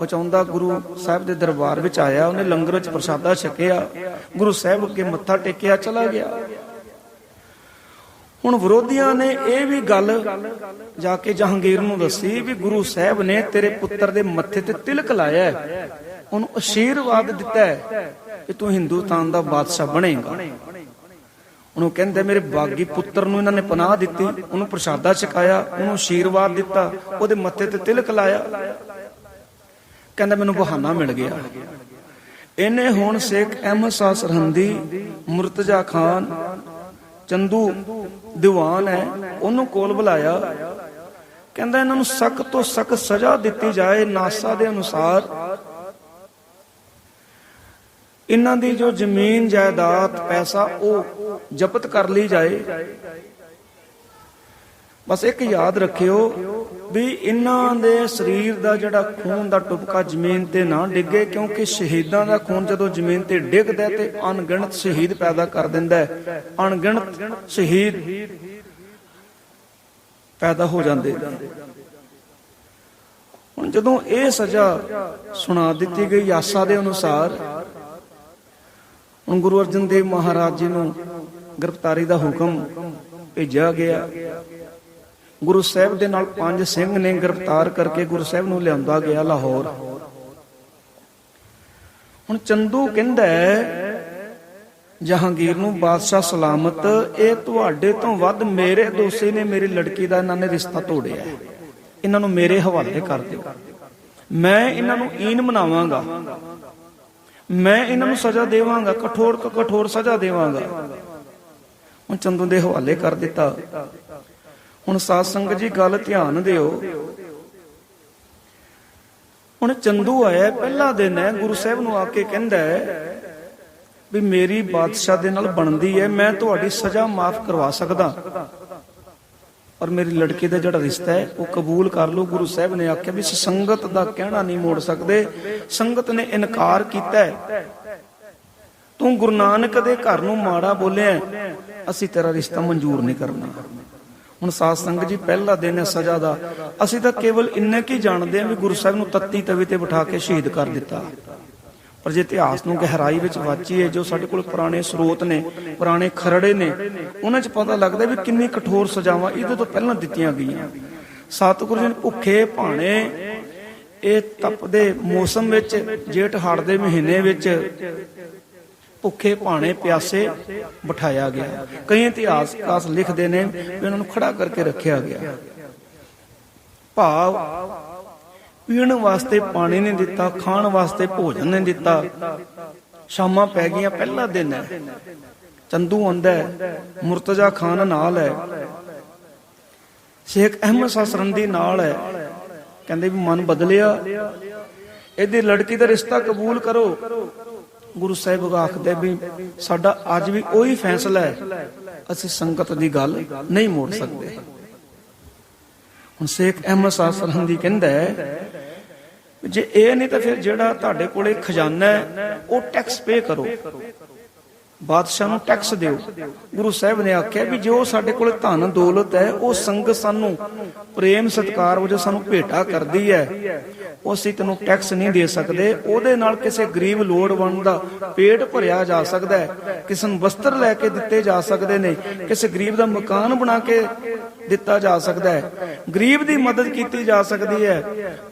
ਬਚਾਉਂਦਾ ਗੁਰੂ ਸਾਹਿਬ ਦੇ ਦਰਬਾਰ ਵਿੱਚ ਆਇਆ, ਉਹਨੇ ਲੰਗਰ ਵਿੱਚ ਪ੍ਰਸ਼ਾਦਾ ਛਕਿਆ, ਗੁਰੂ ਸਾਹਿਬ ਅੱਗੇ ਮੱਥਾ ਟੇਕਿਆ, ਚਲਾ ਗਿਆ। ਹੁਣ ਵਿਰੋਧੀਆਂ ਨੇ ਇਹ ਵੀ ਗੱਲ ਜਾ ਕੇ ਜਹਾਂਗੀਰ ਨੂੰ ਦੱਸੀ ਵੀ ਗੁਰੂ ਸਾਹਿਬ ਨੇ ਤੇਰੇ ਪੁੱਤਰ ਦੇ ਮੱਥੇ ਤੇ ਤਿਲਕ ਲਾਇਆ ਉਹਨੂੰ ਅਸ਼ੀਰਵਾਦ ਦਿੱਤਾ ਹੈ ਕਿ ਤੂੰ ਹਿੰਦੁਸਤਾਨ ਦਾ ਬਾਦਸ਼ਾਹ ਬਣੇਗਾ। ਉਹਨੂੰ ਕਹਿੰਦੇ ਮੇਰੇ ਬਾਗੀ ਪੁੱਤਰ ਨੂੰ ਇਹਨਾਂ ਨੇ ਪਨਾਹ ਦਿੱਤੀ, ਉਹਨੂੰ ਪ੍ਰਸ਼ਾਦਾ ਛਕਾਇਆ, ਉਹਨੂੰ ਆਸ਼ੀਰਵਾਦ ਦਿੱਤਾ, ਉਹਦੇ ਮੱਥੇ ਤੇ ਤਿਲਕ ਲਾਇਆ। ਕਹਿੰਦਾ ਮੈਨੂੰ ਬਹਾਨਾ ਮਿਲ ਗਿਆ। ਇਹਨੇ ਹੁਣ ਸ਼ੇਖ ਅਹਿਮਦ ਸ਼ਾਹ ਸਰਹੰਦੀ, ਮੁਰਤਜ਼ਾ ਖਾਨ, ਚੰਦੂ ਦੀਵਾਨ ਹੈ, ਉਹਨੂੰ ਕੋਲ ਬੁਲਾਇਆ। ਕਹਿੰਦਾ ਇਹਨਾਂ ਨੂੰ ਸਖਤ ਤੋਂ ਸਖਤ ਸਜ਼ਾ ਦਿੱਤੀ ਜਾਏ ਨਾਸਾ ਦੇ ਅਨੁਸਾਰ। ਇਹਨਾਂ ਦੀ ਜੋ ਜ਼ਮੀਨ ਜਾਇਦਾਦ ਪੈਸਾ ਉਹ ਜ਼ਬਤ ਕਰ ਲਈ ਜਾਏ ਬਸ ਇੱਕ ਯਾਦ ਰੱਖਿਓ ਵੀ ਇਹਨਾਂ ਦੇ ਸਰੀਰ ਦਾ ਜਿਹੜਾ ਖੂਨ ਦਾ ਟੁਪਕਾ ਜ਼ਮੀਨ ਤੇ ਨਾ ਡਿੱਗੇ, ਕਿਉਂਕਿ ਸ਼ਹੀਦਾਂ ਦਾ ਖੂਨ ਜਦੋਂ ਜ਼ਮੀਨ ਤੇ ਡਿੱਗਦਾ ਤੇ ਅਣਗਿਣਤ ਸ਼ਹੀਦ ਪੈਦਾ ਕਰ ਦਿੰਦਾ ਹੈ ਅਣਗਿਣਤ ਸ਼ਹੀਦ ਪੈਦਾ ਹੋ ਜਾਂਦੇ ਨੇ। ਹੁਣ ਜਦੋਂ ਇਹ ਸਜ਼ਾ ਸੁਣਾ ਦਿੱਤੀ ਗਈ ਆਸਾ ਦੇ ਅਨੁਸਾਰ ਹੁਣ ਗੁਰੂ ਅਰਜਨ ਦੇਵ ਮਹਾਰਾਜ ਜੀ ਨੂੰ ਗ੍ਰਿਫਤਾਰੀ ਦਾ ਹੁਕਮ ਭੇਜਿਆ ਗਿਆ। ਗੁਰੂ ਸਾਹਿਬ ਦੇ ਨਾਲ ਪੰਜ ਸਿੰਘ ਨੇ ਗ੍ਰਿਫਤਾਰ ਕਰਕੇ ਗੁਰੂ ਸਾਹਿਬ ਨੂੰ ਲਿਆਂਦਾ ਗਿਆ ਲਾਹੌਰ। ਹੁਣ ਚੰਦੂ ਕਹਿੰਦਾ ਹੈ, ਜਹਾਂਗੀਰ ਨੂੰ ਬਾਦਸ਼ਾਹ ਸਲਾਮਤ ਇਹ ਤੁਹਾਡੇ ਤੋਂ ਵੱਧ ਮੇਰੇ ਦੋਸੀ ਨੇ ਮੇਰੀ ਲੜਕੀ ਦਾ ਇਹਨਾਂ ਨੇ ਰਿਸ਼ਤਾ ਤੋੜਿਆ ਇਹਨਾਂ ਨੂੰ ਮੇਰੇ ਹਵਾਲੇ ਕਰ ਦਿਓ। ਮੈਂ ਇਹਨਾਂ ਨੂੰ ਈਨ ਮਨਾਵਾਂਗਾ। ਮੈਂ ਇਹਨਾਂ ਨੂੰ ਸਜ਼ਾ ਦੇਵਾਂਗਾ, ਕਠੋਰ ਤੋਂ ਕਠੋਰ ਸਜ਼ਾ ਦੇਵਾਂਗਾ। ਹੁਣ ਚੰਦੂ ਦੇ ਹਵਾਲੇ ਕਰ ਦਿੱਤਾ। ਹੁਣ ਸਾਧ ਸੰਗਤ ਜੀ ਗੱਲ ਧਿਆਨ ਦਿਓ। ਹੁਣ ਚੰਦੂ ਆਇਆ, ਪਹਿਲਾ ਦਿਨ ਹੈ, ਗੁਰੂ ਸਾਹਿਬ ਨੂੰ ਆ ਕੇ ਕਹਿੰਦਾ ਵੀ ਮੇਰੀ ਬਾਦਸ਼ਾਹ ਦੇ ਨਾਲ ਬਣਦੀ ਹੈ, ਮੈਂ ਤੁਹਾਡੀ ਸਜ਼ਾ ਮਾਫ ਕਰਵਾ ਸਕਦਾ। ਔਰ ਮੇਰੀ ਲੜਕੀ ਦਾ ਜਿਹੜਾ ਰਿਸ਼ਤਾ ਹੈ, ਉਹ ਕਬੂਲ ਕਰ ਲਓ। ਗੁਰੂ ਸਾਹਿਬ ਨੇ ਆਖਿਆ ਵੀ ਸੰਗਤ ਦਾ ਕਹਿਣਾ ਨਹੀਂ ਮੋੜ ਸਕਦੇ। ਸੰਗਤ ਨੇ ਇਨਕਾਰ ਕੀਤਾ ਤੂੰ ਗੁਰੂ ਨਾਨਕ ਦੇ ਘਰ ਨੂੰ ਮਾੜਾ ਬੋਲਿਆ ਅਸੀਂ ਤੇਰਾ ਰਿਸ਼ਤਾ ਮਨਜ਼ੂਰ ਨਹੀਂ ਕਰਨਾ। ਹੁਣ ਸਾਧ ਸੰਗਤ ਜੀ, ਪਹਿਲਾ ਦਿਨ ਹੈ ਸਜ਼ਾ ਦਾ। ਅਸੀਂ ਤਾਂ ਕੇਵਲ ਇੰਨੇ ਕੀ ਜਾਣਦੇ ਹਾਂ ਵੀ ਗੁਰੂ ਸਾਹਿਬ ਨੂੰ ਤੱਤੀ ਤਵੀ ਤੇ ਬਿਠਾ ਕੇ ਸ਼ਹੀਦ ਕਰ ਦਿੱਤਾ। ਪਰ ਜੇ ਇਤਿਹਾਸ ਨੂੰ ਗਹਿਰਾਈ ਵਿੱਚ ਵਾਚੀਏ, ਜੋ ਸਾਡੇ ਕੋਲ ਪੁਰਾਣੇ ਸਰੋਤ ਨੇ, ਪੁਰਾਣੇ ਖਰੜੇ ਨੇ, ਉਹਨਾਂ 'ਚ ਪਤਾ ਲੱਗਦਾ ਵੀ ਕਿੰਨੀ ਕਠੋਰ ਸਜ਼ਾਵਾਂ ਇਹਦੇ ਤੋਂ ਪਹਿਲਾਂ ਦਿੱਤੀਆਂ ਗਈਆਂ। ਸਤਿਗੁਰੂ ਜੀ ਨੇ ਭੁੱਖੇ ਭਾਣੇ ਇਹ ਤਪਦੇ ਮੌਸਮ ਵਿੱਚ, ਜੇਠ ਹਾੜ ਦੇ ਮਹੀਨੇ ਵਿੱਚ ਭੁੱਖੇ ਭਾਣੇ ਪਿਆਸੇ ਬਿਠਾਇਆ ਗਿਆ। ਕਈ ਇਤਿਹਾਸਕਾਰ ਲਿਖਦੇ ਨੇ ਵੀ ਉਹਨਾਂ ਨੂੰ ਖੜਾ ਕਰਕੇ ਰੱਖਿਆ ਗਿਆ। ਭਾਵ ਪੀਣ ਵਾਸਤੇ ਪਾਣੀ ਨਹੀਂ ਦਿੱਤਾ, ਖਾਣ ਵਾਸਤੇ ਭੋਜਨ ਨਹੀਂ ਦਿੱਤਾ। ਸ਼ਾਮਾਂ ਪੈ ਗਈਆਂ ਪਹਿਲਾ ਦਿਨ ਹੈ। ਚੰਦੂ ਆਂਦਾ ਹੈ, ਮੁਰਤਜ਼ਾ ਖਾਨ ਨਾਲ ਹੈ। ਸ਼ੇਖ ਅਹਿਮਦ ਸਸਰੰਦੀ ਨਾਲ ਹੈ। ਕਹਿੰਦੇ ਵੀ ਮਨ ਬਦਲਿਆ। ਇਹਦੀ ਲੜਕੀ ਦਾ ਰਿਸ਼ਤਾ ਕਬੂਲ ਕਰੋ। ਗੁਰੂ ਸਾਹਿਬ ਆਖਦੇ ਵੀ ਸਾਡਾ ਅੱਜ ਵੀ ਉਹੀ ਫੈਸਲਾ ਹੈ। ਅਸੀਂ ਸੰਗਤ ਦੀ ਗੱਲ ਨਹੀਂ ਮੋੜ ਸਕਦੇ। ਹੁਣ ਸ਼ੇਖ ਅਹਿਮਦ ਸਾਹ ਸਰਹੰਦੀ ਕਹਿੰਦਾ ਜੇ ਇਹ ਨਹੀਂ ਤਾਂ ਫਿਰ ਜਿਹੜਾ ਤੁਹਾਡੇ ਕੋਲੇ ਖਜ਼ਾਨਾ ਹੈ, ਉਹ ਟੈਕਸ ਪੇ ਕਰੋ। ਬਾਦਸ਼ਾਹ ਨੂੰ ਟੈਕਸ ਦਿਓ। ਗੁਰੂ ਸਾਹਿਬ ਨੇ ਆਖਿਆ ਵੀ ਜੋ ਸਾਡੇ ਕੋਲ ਧਨ ਦੌਲਤ ਹੈ, ਉਹ ਸੰਗਤ ਸਾਨੂੰ ਪ੍ਰੇਮ ਸਤਕਾਰ ਵਜੋਂ ਸਾਨੂੰ ਭੇਟਾ ਕਰਦੀ ਹੈ। ਉਹ ਅਸੀਂ ਤੈਨੂੰ ਟੈਕਸ ਨਹੀਂ ਦੇ ਸਕਦੇ, ਉਹਦੇ ਨਾਲ ਕਿਸੇ ਗਰੀਬ ਲੋੜਵੰਦ ਦਾ ਪੇਟ ਭਰਿਆ ਜਾ ਸਕਦਾ ਹੈ, ਕਿਸੇ ਨੂੰ ਵਸਤਰ ਲੈ ਕੇ ਦਿੱਤੇ ਜਾ ਸਕਦੇ ਨੇ, ਕਿਸੇ ਗਰੀਬ ਦਾ ਮਕਾਨ ਬਣਾ ਕੇ ਦਿੱਤਾ ਜਾ ਸਕਦਾ ਹੈ। ਗਰੀਬ ਦੀ ਮਦਦ ਕੀਤੀ ਜਾ ਸਕਦੀ ਹੈ,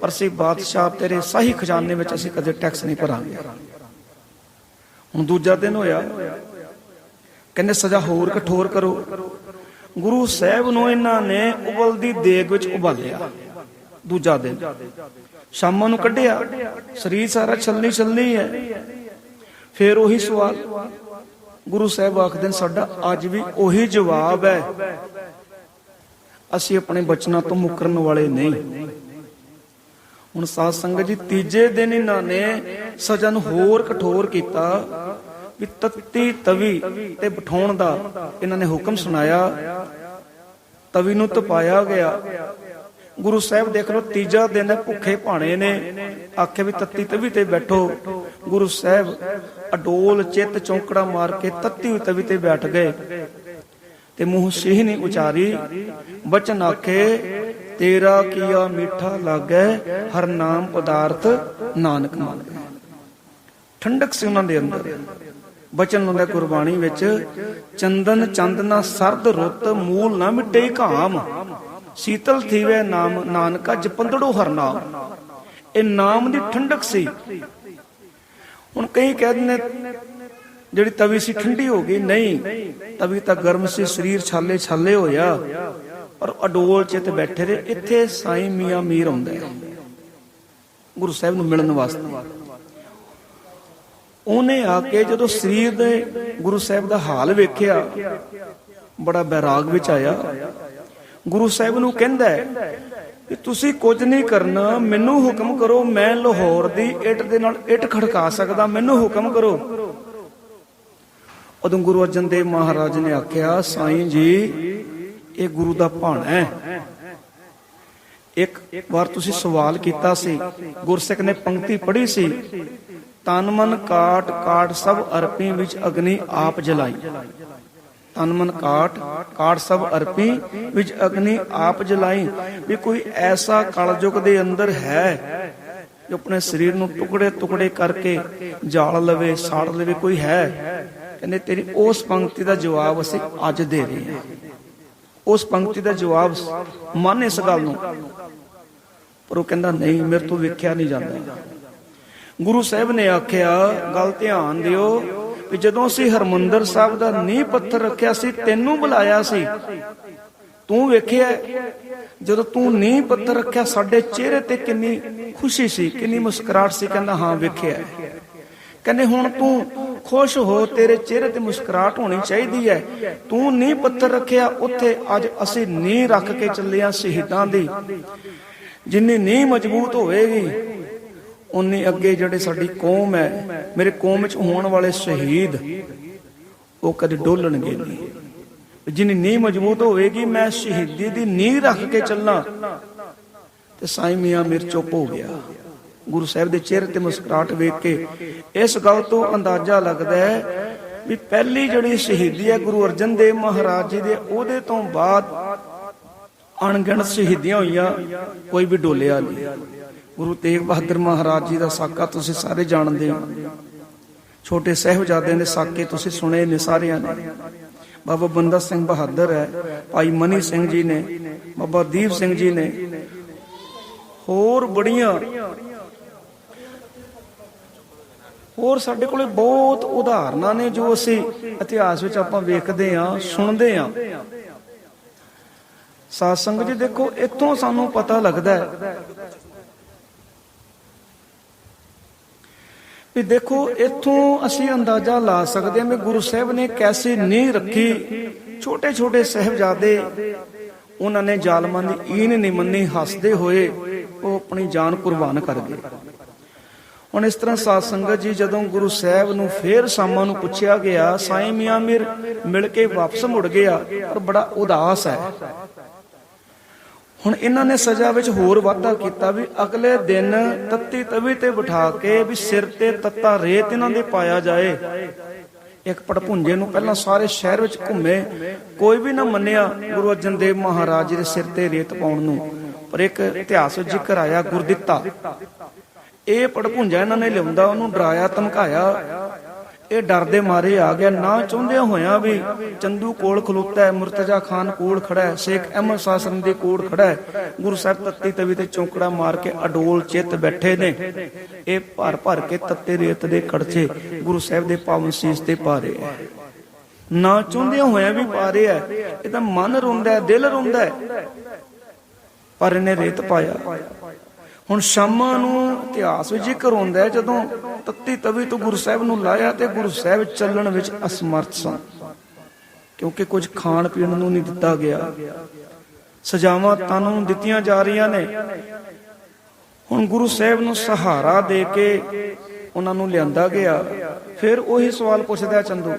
ਪਰ ਸੀ ਬਾਦਸ਼ਾਹ ਤੇਰੇ ਸਹੀ ਖਜ਼ਾਨੇ ਵਿੱਚ ਅਸੀਂ ਕਦੇ ਟੈਕਸ ਨਹੀਂ ਭਰਾਂਗੇ। ਹੁਣ ਦੂਜਾ ਦਿਨ ਹੋਇਆ, ਕਹਿੰਦੇ ਸਜ਼ਾ ਹੋਰ ਕਠੋਰ ਕਰੋ। ਗੁਰੂ ਸਾਹਿਬ ਨੂੰ ਇਹਨਾਂ ਨੇ ਉਬਲਦੀ ਦੇਗ ਵਿੱਚ ਉਬਾਲਿਆ, ਦੂਜਾ ਦਿਨ। ਸ਼ਾਮਾਂ ਨੂੰ ਕੱਢਿਆ। ਸਰੀਰ ਸਾਰਾ ਛਲਣੀ ਛਲਣੀ ਹੈ। ਫਿਰ ਉਹੀ ਸਵਾਲ ਗੁਰੂ ਸਾਹਿਬ ਆਖਦੇ ਨੇ, ਸਾਡਾ ਅੱਜ ਵੀ ਉਹੀ ਜਵਾਬ ਹੈ। ਅਸੀਂ ਆਪਣੇ ਬਚਨਾਂ ਤੋਂ ਮੁਕਰਨ ਵਾਲੇ ਨਹੀਂ। ਹੁਣ ਸਾਧ ਸੰਗਤ ਜੀ, ਤੀਜੇ ਦਿਨ ਇਹਨਾਂ ਨੇ ਸਜ਼ਾ ਨੂੰ ਹੋਰ ਕਠੋਰ ਕੀਤਾ ਵੀ ਤੱਤੀ ਤਵੀ ਤੇ ਬਿਠਾਉਣ ਦਾ ਇਹਨਾਂ ਨੇ ਹੁਕਮ ਸੁਣਾਇਆ। ਤਵੀ ਨੂੰ ਤਪਾਇਆ ਗਿਆ। ਗੁਰੂ ਸਾਹਿਬ ਦੇਖ ਲਓ, ਤੀਜਾ ਦਿਨ ਭੁੱਖੇ ਭਾਣੇ ਨੇ। ਆਖੇ ਵੀ ਤੱਤੀ ਤਵੀ ਤੇ ਬੈਠੋ। ਗੁਰੂ ਸਾਹਿਬ ਅਡੋਲ ਚਿੱਤ ਚੌਂਕੜਾ ਮਾਰ ਕੇ ਤੱਤੀ ਤਵੀ ਤੇ ਬੈਠ ਗਏ। ਤੇ ਮੂੰਹ ਸਿਹ ਨਹੀਂ ਉਚਾਰੀ। ਬਚਨ ਆਖੇ, ਤੇਰਾ ਕੀਆ ਮਿੱਠਾ ਲਾਗੈ, ਹਰ ਨਾਮ ਪਦਾਰਥ ਨਾਨਕ ਮੰਗੈ ਠੰਡਕ ਸੀ ਉਹਨਾਂ ਦੇ ਅੰਦਰ। ਬਚਨ ਹੁੰਦਾ ਗੁਰਬਾਣੀ ਵਿੱਚ, ਚੰਦਨ ਚੰਦਨਾ ਸਰਦ ਰੁੱਤ, ਮੂਲ ਨਾ ਮਿਟੇ ਘਾਮ। ਸੀਤਲ ਥੀਵੇ ਨਾਮ ਨਾਨਕਾ ਜਪੰਦੜੋ ਹਰ ਨਾਮ ਇਹ ਨਾਮ ਦੀ ਠੰਡਕ ਸੀ। ਹੁਣ ਕਈ ਕਹਿ ਦਿੰਦੇ, ਜਿਹੜੀ ਤਵੀ ਸੀ ਠੰਡੀ ਹੋ ਗਈ, ਨਹੀਂ, ਤਵੀ ਤਾਂ ਗਰਮ ਸੀ, ਸਰੀਰ ਛਾਲੇ ਛਾਲੇ ਹੋਇਆ। ਪਰ ਅਡੋਲ ਚਿੱਤ ਬੈਠੇ ਰਹੇ, ਇੱਥੇ ਸਾਈਂ ਮੀਆਂ ਮੀਰ ਆਉਂਦਾ ਹੈ ਗੁਰੂ ਸਾਹਿਬ ਨੂੰ ਮਿਲਣ ਵਾਸਤੇ। ਉਹਨੇ ਆ ਕੇ ਜਦੋਂ ਸਰੀਰ ਦੇ ਗੁਰੂ ਸਾਹਿਬ ਦਾ ਹਾਲ ਵੇਖਿਆ, ਬੜਾ ਬੈਰਾਗ ਵਿੱਚ ਆਇਆ। ਗੁਰੂ ਸਾਹਿਬ ਨੂੰ ਕਹਿੰਦਾ ਹੈ ਕਿ ਤੁਸੀਂ ਕੁਝ ਨਹੀਂ ਕਰਨਾ, ਮੈਨੂੰ ਹੁਕਮ ਕਰੋ, ਮੈਂ ਲਾਹੌਰ ਦੀ ਇੱਟ ਦੇ ਨਾਲ ਇੱਟ ਖੜਕਾ ਸਕਦਾ, ਮੈਨੂੰ ਹੁਕਮ ਕਰੋ। ਉਦੋਂ ਗੁਰੂ ਅਰਜਨ ਦੇਵ ਮਹਾਰਾਜ ਨੇ ਆਖਿਆ, ਸਾਈਂ ਜੀ, ਇਹ ਗੁਰੂ ਦਾ ਭਾਣਾ ਹੈ। ਇੱਕ ਵਾਰ ਤੁਸੀਂ ਸਵਾਲ ਕੀਤਾ ਸੀ, ਗੁਰਸਿੱਖ ਨੇ ਪੰਕਤੀ ਪੜ੍ਹੀ ਸੀ, ਤਨ ਮਨ ਕਾਟ ਕਾਟ ਸਭ ਅਰਪੀ ਵਿੱਚ ਅਗਨੀ ਆਪ ਜਲਾਈ। ਤਨ ਮਨ ਕਾਟ ਕਾਟ ਸਭ ਅਰਪੀ, ਵਿੱਚ ਅਗਨੀ ਆਪ ਜਲਾਈ। ਵੀ ਕੋਈ ਐਸਾ ਕਲਯੁਗ ਦੇ ਅੰਦਰ ਹੈ, ਜੋ ਆਪਣੇ ਸਰੀਰ ਨੂੰ ਟੁਕੜੇ ਟੁਕੜੇ ਕਰਕੇ ਜਾਲ ਲਵੇ, ਸਾੜ ਲਵੇ, ਕੋਈ ਹੈ? ਕਹਿੰਦੇ, ਤੇਰੀ ਉਸ ਪੰਕਤੀ ਦਾ ਜਵਾਬ ਅਸੀਂ ਅੱਜ ਦੇ ਰਹੇ ਹਾਂ। ਉਸ ਪੰਕਤੀ ਦਾ ਜਵਾਬ ਮੰਨ ਇਸ ਗੱਲ ਨੂੰ। ਪਰ ਉਹ ਕਹਿੰਦਾ, ਨਹੀਂ, ਮੇਰੇ ਤੋਂ ਵੇਖਿਆ ਨਹੀਂ ਜਾਂਦਾ। ਗੁਰੂ ਸਾਹਿਬ ਨੇ ਆਖਿਆ, ਗੱਲ ਧਿਆਨ ਦਿਓ ਵੀ ਜਦੋਂ ਅਸੀਂ ਹਰਮੰਦਰ ਸਾਹਿਬ ਦਾ ਨੀਂਹ ਪੱਥਰ ਰੱਖਿਆ ਸੀ, ਤੈਨੂੰ ਬੁਲਾਇਆ ਸੀ। ਤੂੰ ਵੇਖਿਆ, ਜਦੋਂ ਤੂੰ ਨੀਂਹ ਪੱਥਰ ਰੱਖਿਆ, ਸਾਡੇ ਚਿਹਰੇ ਤੇ ਕਿੰਨੀ ਖੁਸ਼ੀ ਸੀ, ਕਿੰਨੀ ਮੁਸਕਰਾਹਟ ਸੀ, ਕਹਿੰਦਾ, ਹਾਂ, ਵੇਖਿਆ। ਕਹਿੰਦੇ, ਹੁਣ ਤੂੰ ਖੁਸ਼ ਹੋ, ਤੇਰੇ ਚਿਹਰੇ ਤੇ ਮੁਸਕਰਾਹਟ ਹੋਣੀ ਚਾਹੀਦੀ ਹੈ। ਤੂੰ ਨੀਂਹ ਪੱਥਰ ਰੱਖਿਆ, ਉੱਥੇ ਅੱਜ ਅਸੀਂ ਨੀਂਹ ਰੱਖ ਕੇ ਚੱਲੇ ਆ ਸ਼ਹੀਦਾਂ ਦੀ। ਜਿੰਨੀ ਨੀਂਹ ਮਜ਼ਬੂਤ ਹੋਵੇਗੀ ਉਨੀ ਅੱਗੇ ਜਿਹੜੇ ਸਾਡੀ ਕੌਮ ਹੈ, ਮੇਰੇ ਕੌਮ ਵਿੱਚ ਹੋਣ ਵਾਲੇ ਸ਼ਹੀਦ, ਉਹ ਕਦੇ ਡੋਲਣਗੇ ਨਹੀਂ। ਜਿੰਨੀ ਨੀਂਹ ਮਜ਼ਬੂਤ ਹੋਵੇਗੀ, ਮੈਂ ਸ਼ਹੀਦੀ ਦੀ ਨੀਂਹ ਰੱਖ ਕੇ ਚੱਲਾਂ ਤੇ ਸਾਈਂ ਮੀਆਂ ਮਿਰ ਚੁੱਪ ਹੋ ਗਿਆ। ਗੁਰੂ ਸਾਹਿਬ ਦੇ ਚਿਹਰੇ ਤੇ ਮੁਸਕਰਾਹਟ ਵੇਖ ਕੇ ਇਸ ਗੱਲ ਤੋਂ ਅੰਦਾਜ਼ਾ ਲੱਗਦਾ ਹੈ ਵੀ ਪਹਿਲੀ ਜਿਹੜੀ ਸ਼ਹੀਦੀ ਹੈ, ਗੁਰੂ ਅਰਜਨ ਦੇਵ ਮਹਾਰਾਜ ਜੀ ਦੇ, ਉਹਦੇ ਤੋਂ ਬਾਅਦ ਅਣਗਿਣਤ ਸ਼ਹੀਦੀਆਂ ਹੋਈਆਂ, ਕੋਈ ਵੀ ਡੋਲਿਆ ਨਹੀਂ। ਗੁਰੂ ਤੇਗ ਬਹਾਦਰ ਮਹਾਰਾਜ ਜੀ ਦਾ ਸਾਕਾ ਤੁਸੀਂ ਸਾਰੇ ਜਾਣਦੇ ਹੋ। ਛੋਟੇ ਸਹਿਬਜ਼ਾਦਿਆਂ ਦੇ ਸਾਕੇ ਤੁਸੀਂ ਸੁਣੇ ਨੇ ਸਾਰਿਆਂ ਨੇ। ਬਾਬਾ ਬੰਦਾ ਸਿੰਘ ਬਹਾਦਰ ਹੈ, ਭਾਈ ਮਨੀ ਸਿੰਘ ਜੀ ਨੇ, ਬਾਬਾ ਦੀਪ ਸਿੰਘ ਜੀ ਨੇ, ਹੋਰ ਬੜੀਆਂ। ਹੋਰ ਸਾਡੇ ਕੋਲੇ ਬਹੁਤ ਉਦਾਹਰਨਾਂ ਨੇ ਜੋ ਅਸੀਂ ਇਤਿਹਾਸ ਵਿੱਚ ਆਪਾਂ ਵੇਖਦੇ ਹਾਂ, ਸੁਣਦੇ ਹਾਂ। ਸਾਧ ਸੰਗਤ ਜੀ ਦੇਖੋ, ਇੱਥੋਂ ਸਾਨੂੰ ਪਤਾ ਲੱਗਦਾ ਹੈ ਵੀ ਦੇਖੋ, ਇੱਥੋਂ ਅਸੀਂ ਅੰਦਾਜ਼ਾ ਲਾ ਸਕਦੇ ਹਾਂ ਵੀ ਗੁਰੂ ਸਾਹਿਬ ਨੇ ਕੈਸੀ ਨੀਂਹ ਰੱਖੀ। ਛੋਟੇ ਛੋਟੇ ਸਹਿਬਜ਼ਾਦੇ, ਉਹਨਾਂ ਨੇ ਜ਼ਾਲਮਾਂ ਦੀ ਈਨ ਨਹੀਂ ਮੰਨੀ, ਹੱਸਦੇ ਹੋਏ ਉਹ ਆਪਣੀ ਜਾਨ ਕੁਰਬਾਨ ਕਰ ਗਏ। ਹੁਣ ਇਸ ਤਰ੍ਹਾਂ ਸਾਧ ਸੰਗਤ ਜੀ, ਜਦੋਂ ਗੁਰੂ ਸਾਹਿਬ ਨੂੰ ਫੇਰ ਸ਼ਾਮਾਂ ਨੂੰ ਪੁੱਛਿਆ ਗਿਆ, ਸਾਈਂ ਮੀਆਂ ਮਿਰ, ਮਿਲ ਕੇ ਵਾਪਸ ਮੁੜ ਗਿਆ? ਪਰ ਬੜਾ ਉਦਾਸ ਹੈ। ਹੁਣ ਇਹਨਾਂ ਨੇ ਸਜ਼ਾ ਵਿੱਚ ਹੋਰ ਵਾਧਾ ਕੀਤਾ ਵੀ ਅਗਲੇ ਦਿਨ ਤੱਤੀ ਤਵੀ ਤੇ ਬਿਠਾ ਕੇ ਵੀ ਸਿਰ ਤੇ ਤੱਤਾ ਰੇਤ ਇਹਨਾਂ ਦੇ ਪਾਇਆ ਜਾਏ। ਇੱਕ ਪੜਪੁੰਜੇ ਨੂੰ ਪਹਿਲਾਂ ਸਾਰੇ ਸ਼ਹਿਰ ਵਿੱਚ ਘੁੰਮੇ, ਕੋਈ ਵੀ ਨਾ ਮੰਨਿਆ ਗੁਰੂ ਅਰਜਨ ਦੇਵ ਮਹਾਰਾਜ ਜੀ ਦੇ ਸਿਰ ਤੇ ਰੇਤ ਪਾਉਣ ਨੂੰ, ਪਰ ਇੱਕ ਇਤਿਹਾਸ ਵਿੱਚ ਜ਼ਿਕਰ ਆਇਆ ਗੁਰਦਿੱਤਾ। ਇਹ ਪੜਪੁੰਜਾ ਇਹਨਾਂ ਨੇ ਲਿਆਉਂਦਾ, ਉਹਨੂੰ ਡਰਾਇਆ, ਧਮਕਾਇਆ ਇਹ ਡਰਦੇ ਮਾਰੇ ਆ ਗਿਆ। ਨਾ ਚਾਹੁੰਦੇ ਹੋਇਆਂ ਵੀ ਚੰਦੂ ਕੋਲ ਖਲੋਤਾ ਹੈ, ਮੁਰਤਜ਼ਾ ਖਾਨ ਕੋਲ ਖੜਾ ਹੈ, ਸ਼ੇਖ ਅਹਿਮਦ ਸਾਸਰਨ ਦੇ ਕੋਲ ਖੜਾ ਹੈ। ਗੁਰੂ ਸਾਹਿਬ ਤੱਤੀ ਤਵੀ ਤੇ ਚੌਂਕੜਾ ਮਾਰ ਕੇ ਅਡੋਲ ਚਿੱਤ ਬੈਠੇ ਨੇ। ਇਹ ਭਰ ਭਰ ਕੇ ਤੱਤੇ ਰੇਤ ਦੇ ਕੜਛੇ ਗੁਰੂ ਸਾਹਿਬ ਦੇ ਪਾਵਨ ਸੀਸ ਤੇ ਪਾ ਰਹੇ ਹੈ। ਨਾ ਚਾਹੁੰਦਿਆਂ ਹੋਇਆਂ ਵੀ ਪਾ ਰਹੇ ਹੈ। ਇਹਦਾ ਮਨ ਰੋਂਦਾ ਹੈ, ਦਿਲ ਰੋਂਦਾ ਹੈ। ਪਰ ਇਹਨੇ ਰੇਤ ਪਾਇਆ। ਹੁਣ ਸ਼ਾਮਾਂ ਨੂੰ ਇਤਿਹਾਸ ਵਿੱਚ ਜ਼ਿਕਰ ਹੁੰਦਾ ਜਦੋਂ ਤੱਤੀ ਤਵੀ ਤੋਂ ਗੁਰੂ ਸਾਹਿਬ ਨੂੰ ਲਾਇਆ ਤੇ ਗੁਰੂ ਸਾਹਿਬ ਚੱਲਣ ਵਿੱਚ ਅਸਮਰਥ ਸਨ। ਕਿਉਂਕਿ ਕੁਝ ਖਾਣ ਪੀਣ ਨੂੰ ਨਹੀਂ ਦਿੱਤਾ ਗਿਆ। ਸਜ਼ਾਵਾਂ ਤਨ ਨੂੰ ਦਿੱਤੀਆਂ ਜਾ ਰਹੀਆਂ ਨੇ। ਹੁਣ ਗੁਰੂ ਸਾਹਿਬ ਨੂੰ ਸਹਾਰਾ ਦੇ ਕੇ ਉਹਨਾਂ ਨੂੰ ਲਿਆਂਦਾ ਗਿਆ। ਫਿਰ ਉਹੀ ਸਵਾਲ ਪੁੱਛਦਾ ਚੰਦੂ।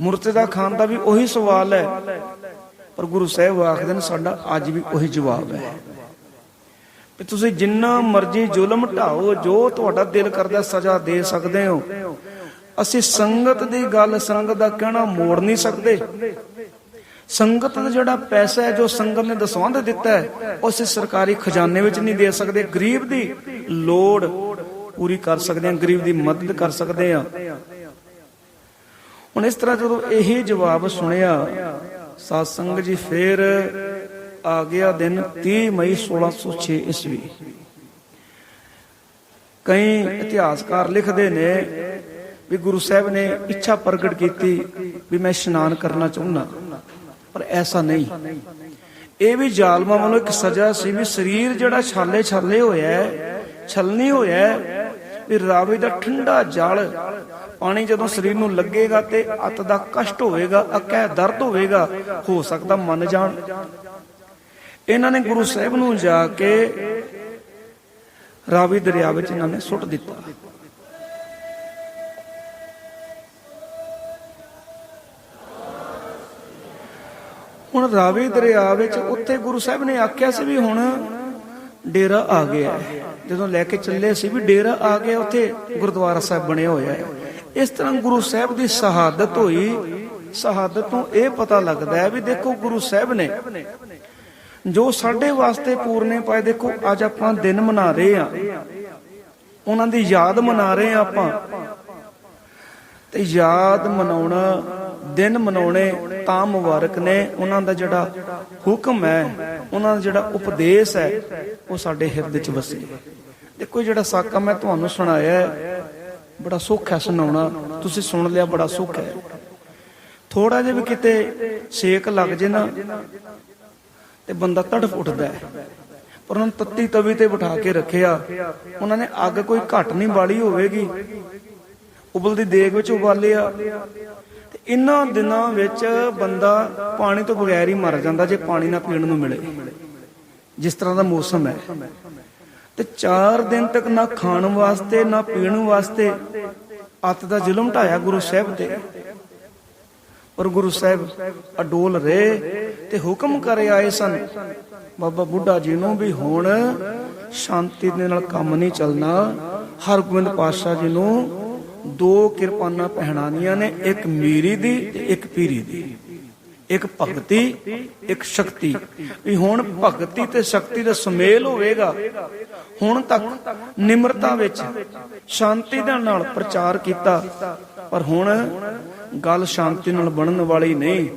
ਮੁਰਤਜ਼ਾ ਖਾਨ ਦਾ ਵੀ ਉਹੀ ਸਵਾਲ ਹੈ। ਪਰ ਗੁਰੂ ਸਾਹਿਬ ਆਖਦੇ ਨੇ, ਸਾਡਾ ਅੱਜ ਵੀ ਉਹੀ ਜਵਾਬ ਹੈ। ਵੀ ਤੁਸੀਂ ਜਿੰਨਾ ਮਰਜ਼ੀ ਜ਼ੁਲਮ ਢਾਓ, ਜੋ ਤੁਹਾਡਾ ਦਿਲ ਕਰਦਾ ਸਜ਼ਾ ਦੇ ਸਕਦੇ ਹੋ। ਅਸੀਂ ਸੰਗਤ ਦੀ ਗੱਲ, ਸੰਗਤ ਦਾ ਕਹਿਣਾ ਮੋੜ ਨਹੀਂ ਸਕਦੇ। ਸੰਗਤ ਦਾ ਜਿਹੜਾ ਪੈਸਾ ਹੈ, ਜੋ ਸੰਗਤ ਨੇ ਦਸਵੰਧ ਦਿੱਤਾ ਹੈ, ਉਹ ਸਰਕਾਰੀ ਖਜ਼ਾਨੇ ਵਿੱਚ ਨਹੀਂ ਦੇ ਸਕਦੇ। ਗਰੀਬ ਦੀ ਲੋੜ ਪੂਰੀ ਕਰ ਸਕਦੇ ਹਾਂ, ਗਰੀਬ ਦੀ ਮਦਦ ਕਰ ਸਕਦੇ ਹਾਂ। ਹੁਣ ਇਸ ਤਰ੍ਹਾਂ ਜਦੋਂ ਇਹੀ ਜਵਾਬ ਸੁਣਿਆ, ਸਾਧ ਸੰਗਤ ਜੀ ਫੇਰ ਆ ਗਿਆ ਦਿਨ 30 ਮਈ 1606 ਈਸਵੀ। ਕਈ ਇਤਿਹਾਸਕਾਰ ਲਿਖਦੇ ਨੇ ਵੀ ਗੁਰੂ ਸਾਹਿਬ ਨੇ ਇੱਛਾ ਪ੍ਰਗਟ ਕੀਤੀ ਵੀ ਮੈਂ ਇਸ਼ਨਾਨ ਕਰਨਾ ਚਾਹੁੰਦਾ, ਪਰ ਐਸਾ ਨਹੀਂ। ਇਹ ਵੀ ਜ਼ਾਲਮਾਂ ਵੱਲੋਂ ਇੱਕ ਸਜ਼ਾ ਸੀ ਵੀ ਸਰੀਰ ਜਿਹੜਾ ਛਾਲੇ ਛਾਲੇ ਹੋਇਆ ਹੈ, ਛਲਨੀ ਹੋਇਆ ਵੀ ਰਾਵੀ ਦਾ ਠੰਡਾ ਜਲ ਪਾਣੀ ਜਦੋਂ ਸਰੀਰ ਨੂੰ ਲੱਗੇਗਾ ਤੇ ਅੱਤ ਦਾ ਕਸ਼ਟ ਹੋਵੇਗਾ ਅਕੈ ਦਰਦ ਹੋਵੇਗਾ, ਹੋ ਸਕਦਾ ਮੰਨ ਜਾਣ। ਇਹਨਾਂ ਨੇ ਗੁਰੂ ਸਾਹਿਬ ਨੂੰ ਜਾ ਕੇ ਰਾਵੀ ਦਰਿਆ ਵਿੱਚ ਇਹਨਾਂ ਨੇ ਸੁੱਟ ਦਿੱਤਾ। ਹੁਣ ਰਾਵੀ ਦਰਿਆ ਵਿੱਚ ਉੱਥੇ ਗੁਰੂ ਸਾਹਿਬ ਨੇ ਆਖਿਆ ਸੀ ਵੀ ਹੁਣ ਡੇਰਾ ਆ ਗਿਆ ਜਦੋਂ ਲੈ ਕੇ ਚੱਲੇ ਸੀ ਵੀ ਡੇਰਾ ਆ ਗਿਆ, ਉੱਥੇ ਗੁਰਦੁਆਰਾ ਸਾਹਿਬ ਬਣਿਆ ਹੋਇਆ ਹੈ। ਇਸ ਤਰ੍ਹਾਂ ਗੁਰੂ ਸਾਹਿਬ ਦੀ ਸ਼ਹਾਦਤ ਹੋਈ। ਸ਼ਹਾਦਤ ਤੋਂ ਇਹ ਪਤਾ ਲੱਗਦਾ ਹੈ ਵੀ ਦੇਖੋ ਗੁਰੂ ਸਾਹਿਬ ਨੇ ਜੋ ਸਾਡੇ ਵਾਸਤੇ ਪੂਰਨੇ ਪਾਏ, ਦੇਖੋ, ਅੱਜ ਆਪਾਂ ਦਿਨ ਮਨਾ ਰਹੇ ਆ ਉਹਨਾਂ ਦੀ ਯਾਦ ਮਨਾ ਰਹੇ ਆ ਆਪਾਂ। ਤੇ ਯਾਦ ਮਨਾਉਣਾ, ਦਿਨ ਮਨਾਉਣੇ ਤਾਂ ਮੁਬਾਰਕ ਨੇ। ਉਹਨਾਂ ਦਾ ਜਿਹੜਾ ਹੁਕਮ ਹੈ, ਉਹਨਾਂ ਦਾ ਜਿਹੜਾ ਉਪਦੇਸ਼ ਹੈ, ਉਹ ਸਾਡੇ ਹਿਰਦੇ 'ਚ ਵਸੇ। ਦੇਖੋ, ਜਿਹੜਾ ਸਾਕਾ ਮੈਂ ਤੁਹਾਨੂੰ ਸੁਣਾਇਆ ਬੜਾ ਸੁੱਖ ਹੈ ਸੁਣਾਉਣਾ। ਤੁਸੀਂ ਸੁਣ ਲਿਆ, ਬੜਾ ਸੁੱਖ ਹੈ। ਥੋੜਾ ਜਿਹਾ ਵੀ ਕਿਤੇ ਛੇਕ ਲੱਗ ਜੇ ਨਾ ਤੇ ਬੰਦਾ ਤੜਫ ਉੱਠਦਾ ਹੈ। ਪਰ ਉਹਨਾਂ ਨੂੰ ਤੱਤੀ ਤਵੀ ਤੇ ਬਿਠਾ ਕੇ ਰੱਖਿਆ। ਉਹਨਾਂ ਨੇ ਅੱਗ ਕੋਈ ਘੱਟ ਨਹੀਂ ਬਾਲੀ ਹੋਵੇਗੀ। ਉਬਲਦੀ ਦੇਗ ਵਿੱਚ ਉਬਾਲਿਆ। ਤੇ ਇਹਨਾਂ ਦਿਨਾਂ ਵਿੱਚ ਬੰਦਾ ਪਾਣੀ ਤੋਂ ਬਗੈਰ ਹੀ ਮਰ ਜਾਂਦਾ ਜੇ ਪਾਣੀ ਨਾ ਪੀਣ ਨੂੰ ਮਿਲੇ। ਜਿਸ ਤਰ੍ਹਾਂ ਦਾ ਮੌਸਮ ਹੈ। ਤੇ 4 ਦਿਨ ਤੱਕ ਨਾ ਖਾਣ ਵਾਸਤੇ, ਨਾ ਪੀਣ ਵਾਸਤੇ ਅੱਤ ਦਾ ਜ਼ੁਲਮ ਢਾਇਆ ਗੁਰੂ ਸਾਹਿਬ ਤੇ। ਪਰ ਗੁਰੂ ਸਾਹਿਬ ਅਡੋਲ ਰਹੇ ਤੇ ਹੁਕਮ ਕਰੇ ਆਏ ਸਨ, ਬਾਬਾ ਬੁੱਢਾ ਜੀ ਨੂੰ ਵੀ ਹੁਣ ਸ਼ਾਂਤੀ ਦੇ ਨਾਲ ਕੰਮ ਨਹੀਂ ਚੱਲਣਾ। ਹਰਗੋਬਿੰਦ ਪਾਤਸ਼ਾਹ ਜੀ ਨੂੰ ਦੋ ਕਿਰਪਾਨਾਂ ਪਹਿਨਾਨੀਆਂ ਨੇ, ਇੱਕ ਮੀਰੀ ਦੀ ਤੇ ਇੱਕ ਪੀਰੀ ਦੀ। ਇੱਕ ਭਗਤੀ, ਇੱਕ ਸ਼ਕਤੀ। ਵੀ ਹੁਣ ਭਗਤੀ ਤੇ ਸ਼ਕਤੀ ਦਾ ਸੁਮੇਲ ਹੋਵੇਗਾ। ਹੁਣ ਤੱਕ ਨਿਮਰਤਾ ਵਿੱਚ ਸ਼ਾਂਤੀ ਦੇ ਨਾਲ ਪ੍ਰਚਾਰ ਕੀਤਾ, ਪਰ ਹੁਣ ਗੱਲ ਸ਼ਾਂਤੀ ਨਾਲ ਬਣਨ ਵਾਲੀ ਨਹੀਂ।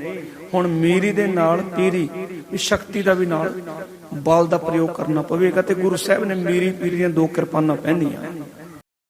ਹੁਣ ਮੀਰੀ ਦੇ ਨਾਲ ਪੀਰੀ ਵੀ ਸ਼ਕਤੀ ਦਾ ਵੀ ਨਾਲ ਬਲ ਦਾ ਪ੍ਰਯੋਗ ਕਰਨਾ ਪਵੇਗਾ ਤੇ ਗੁਰੂ ਸਾਹਿਬ ਨੇ ਮੀਰੀ ਪੀਰੀ ਦੀਆਂ ਦੋ ਕਿਰਪਾਨਾਂ ਪਹਿਨੀਆਂ।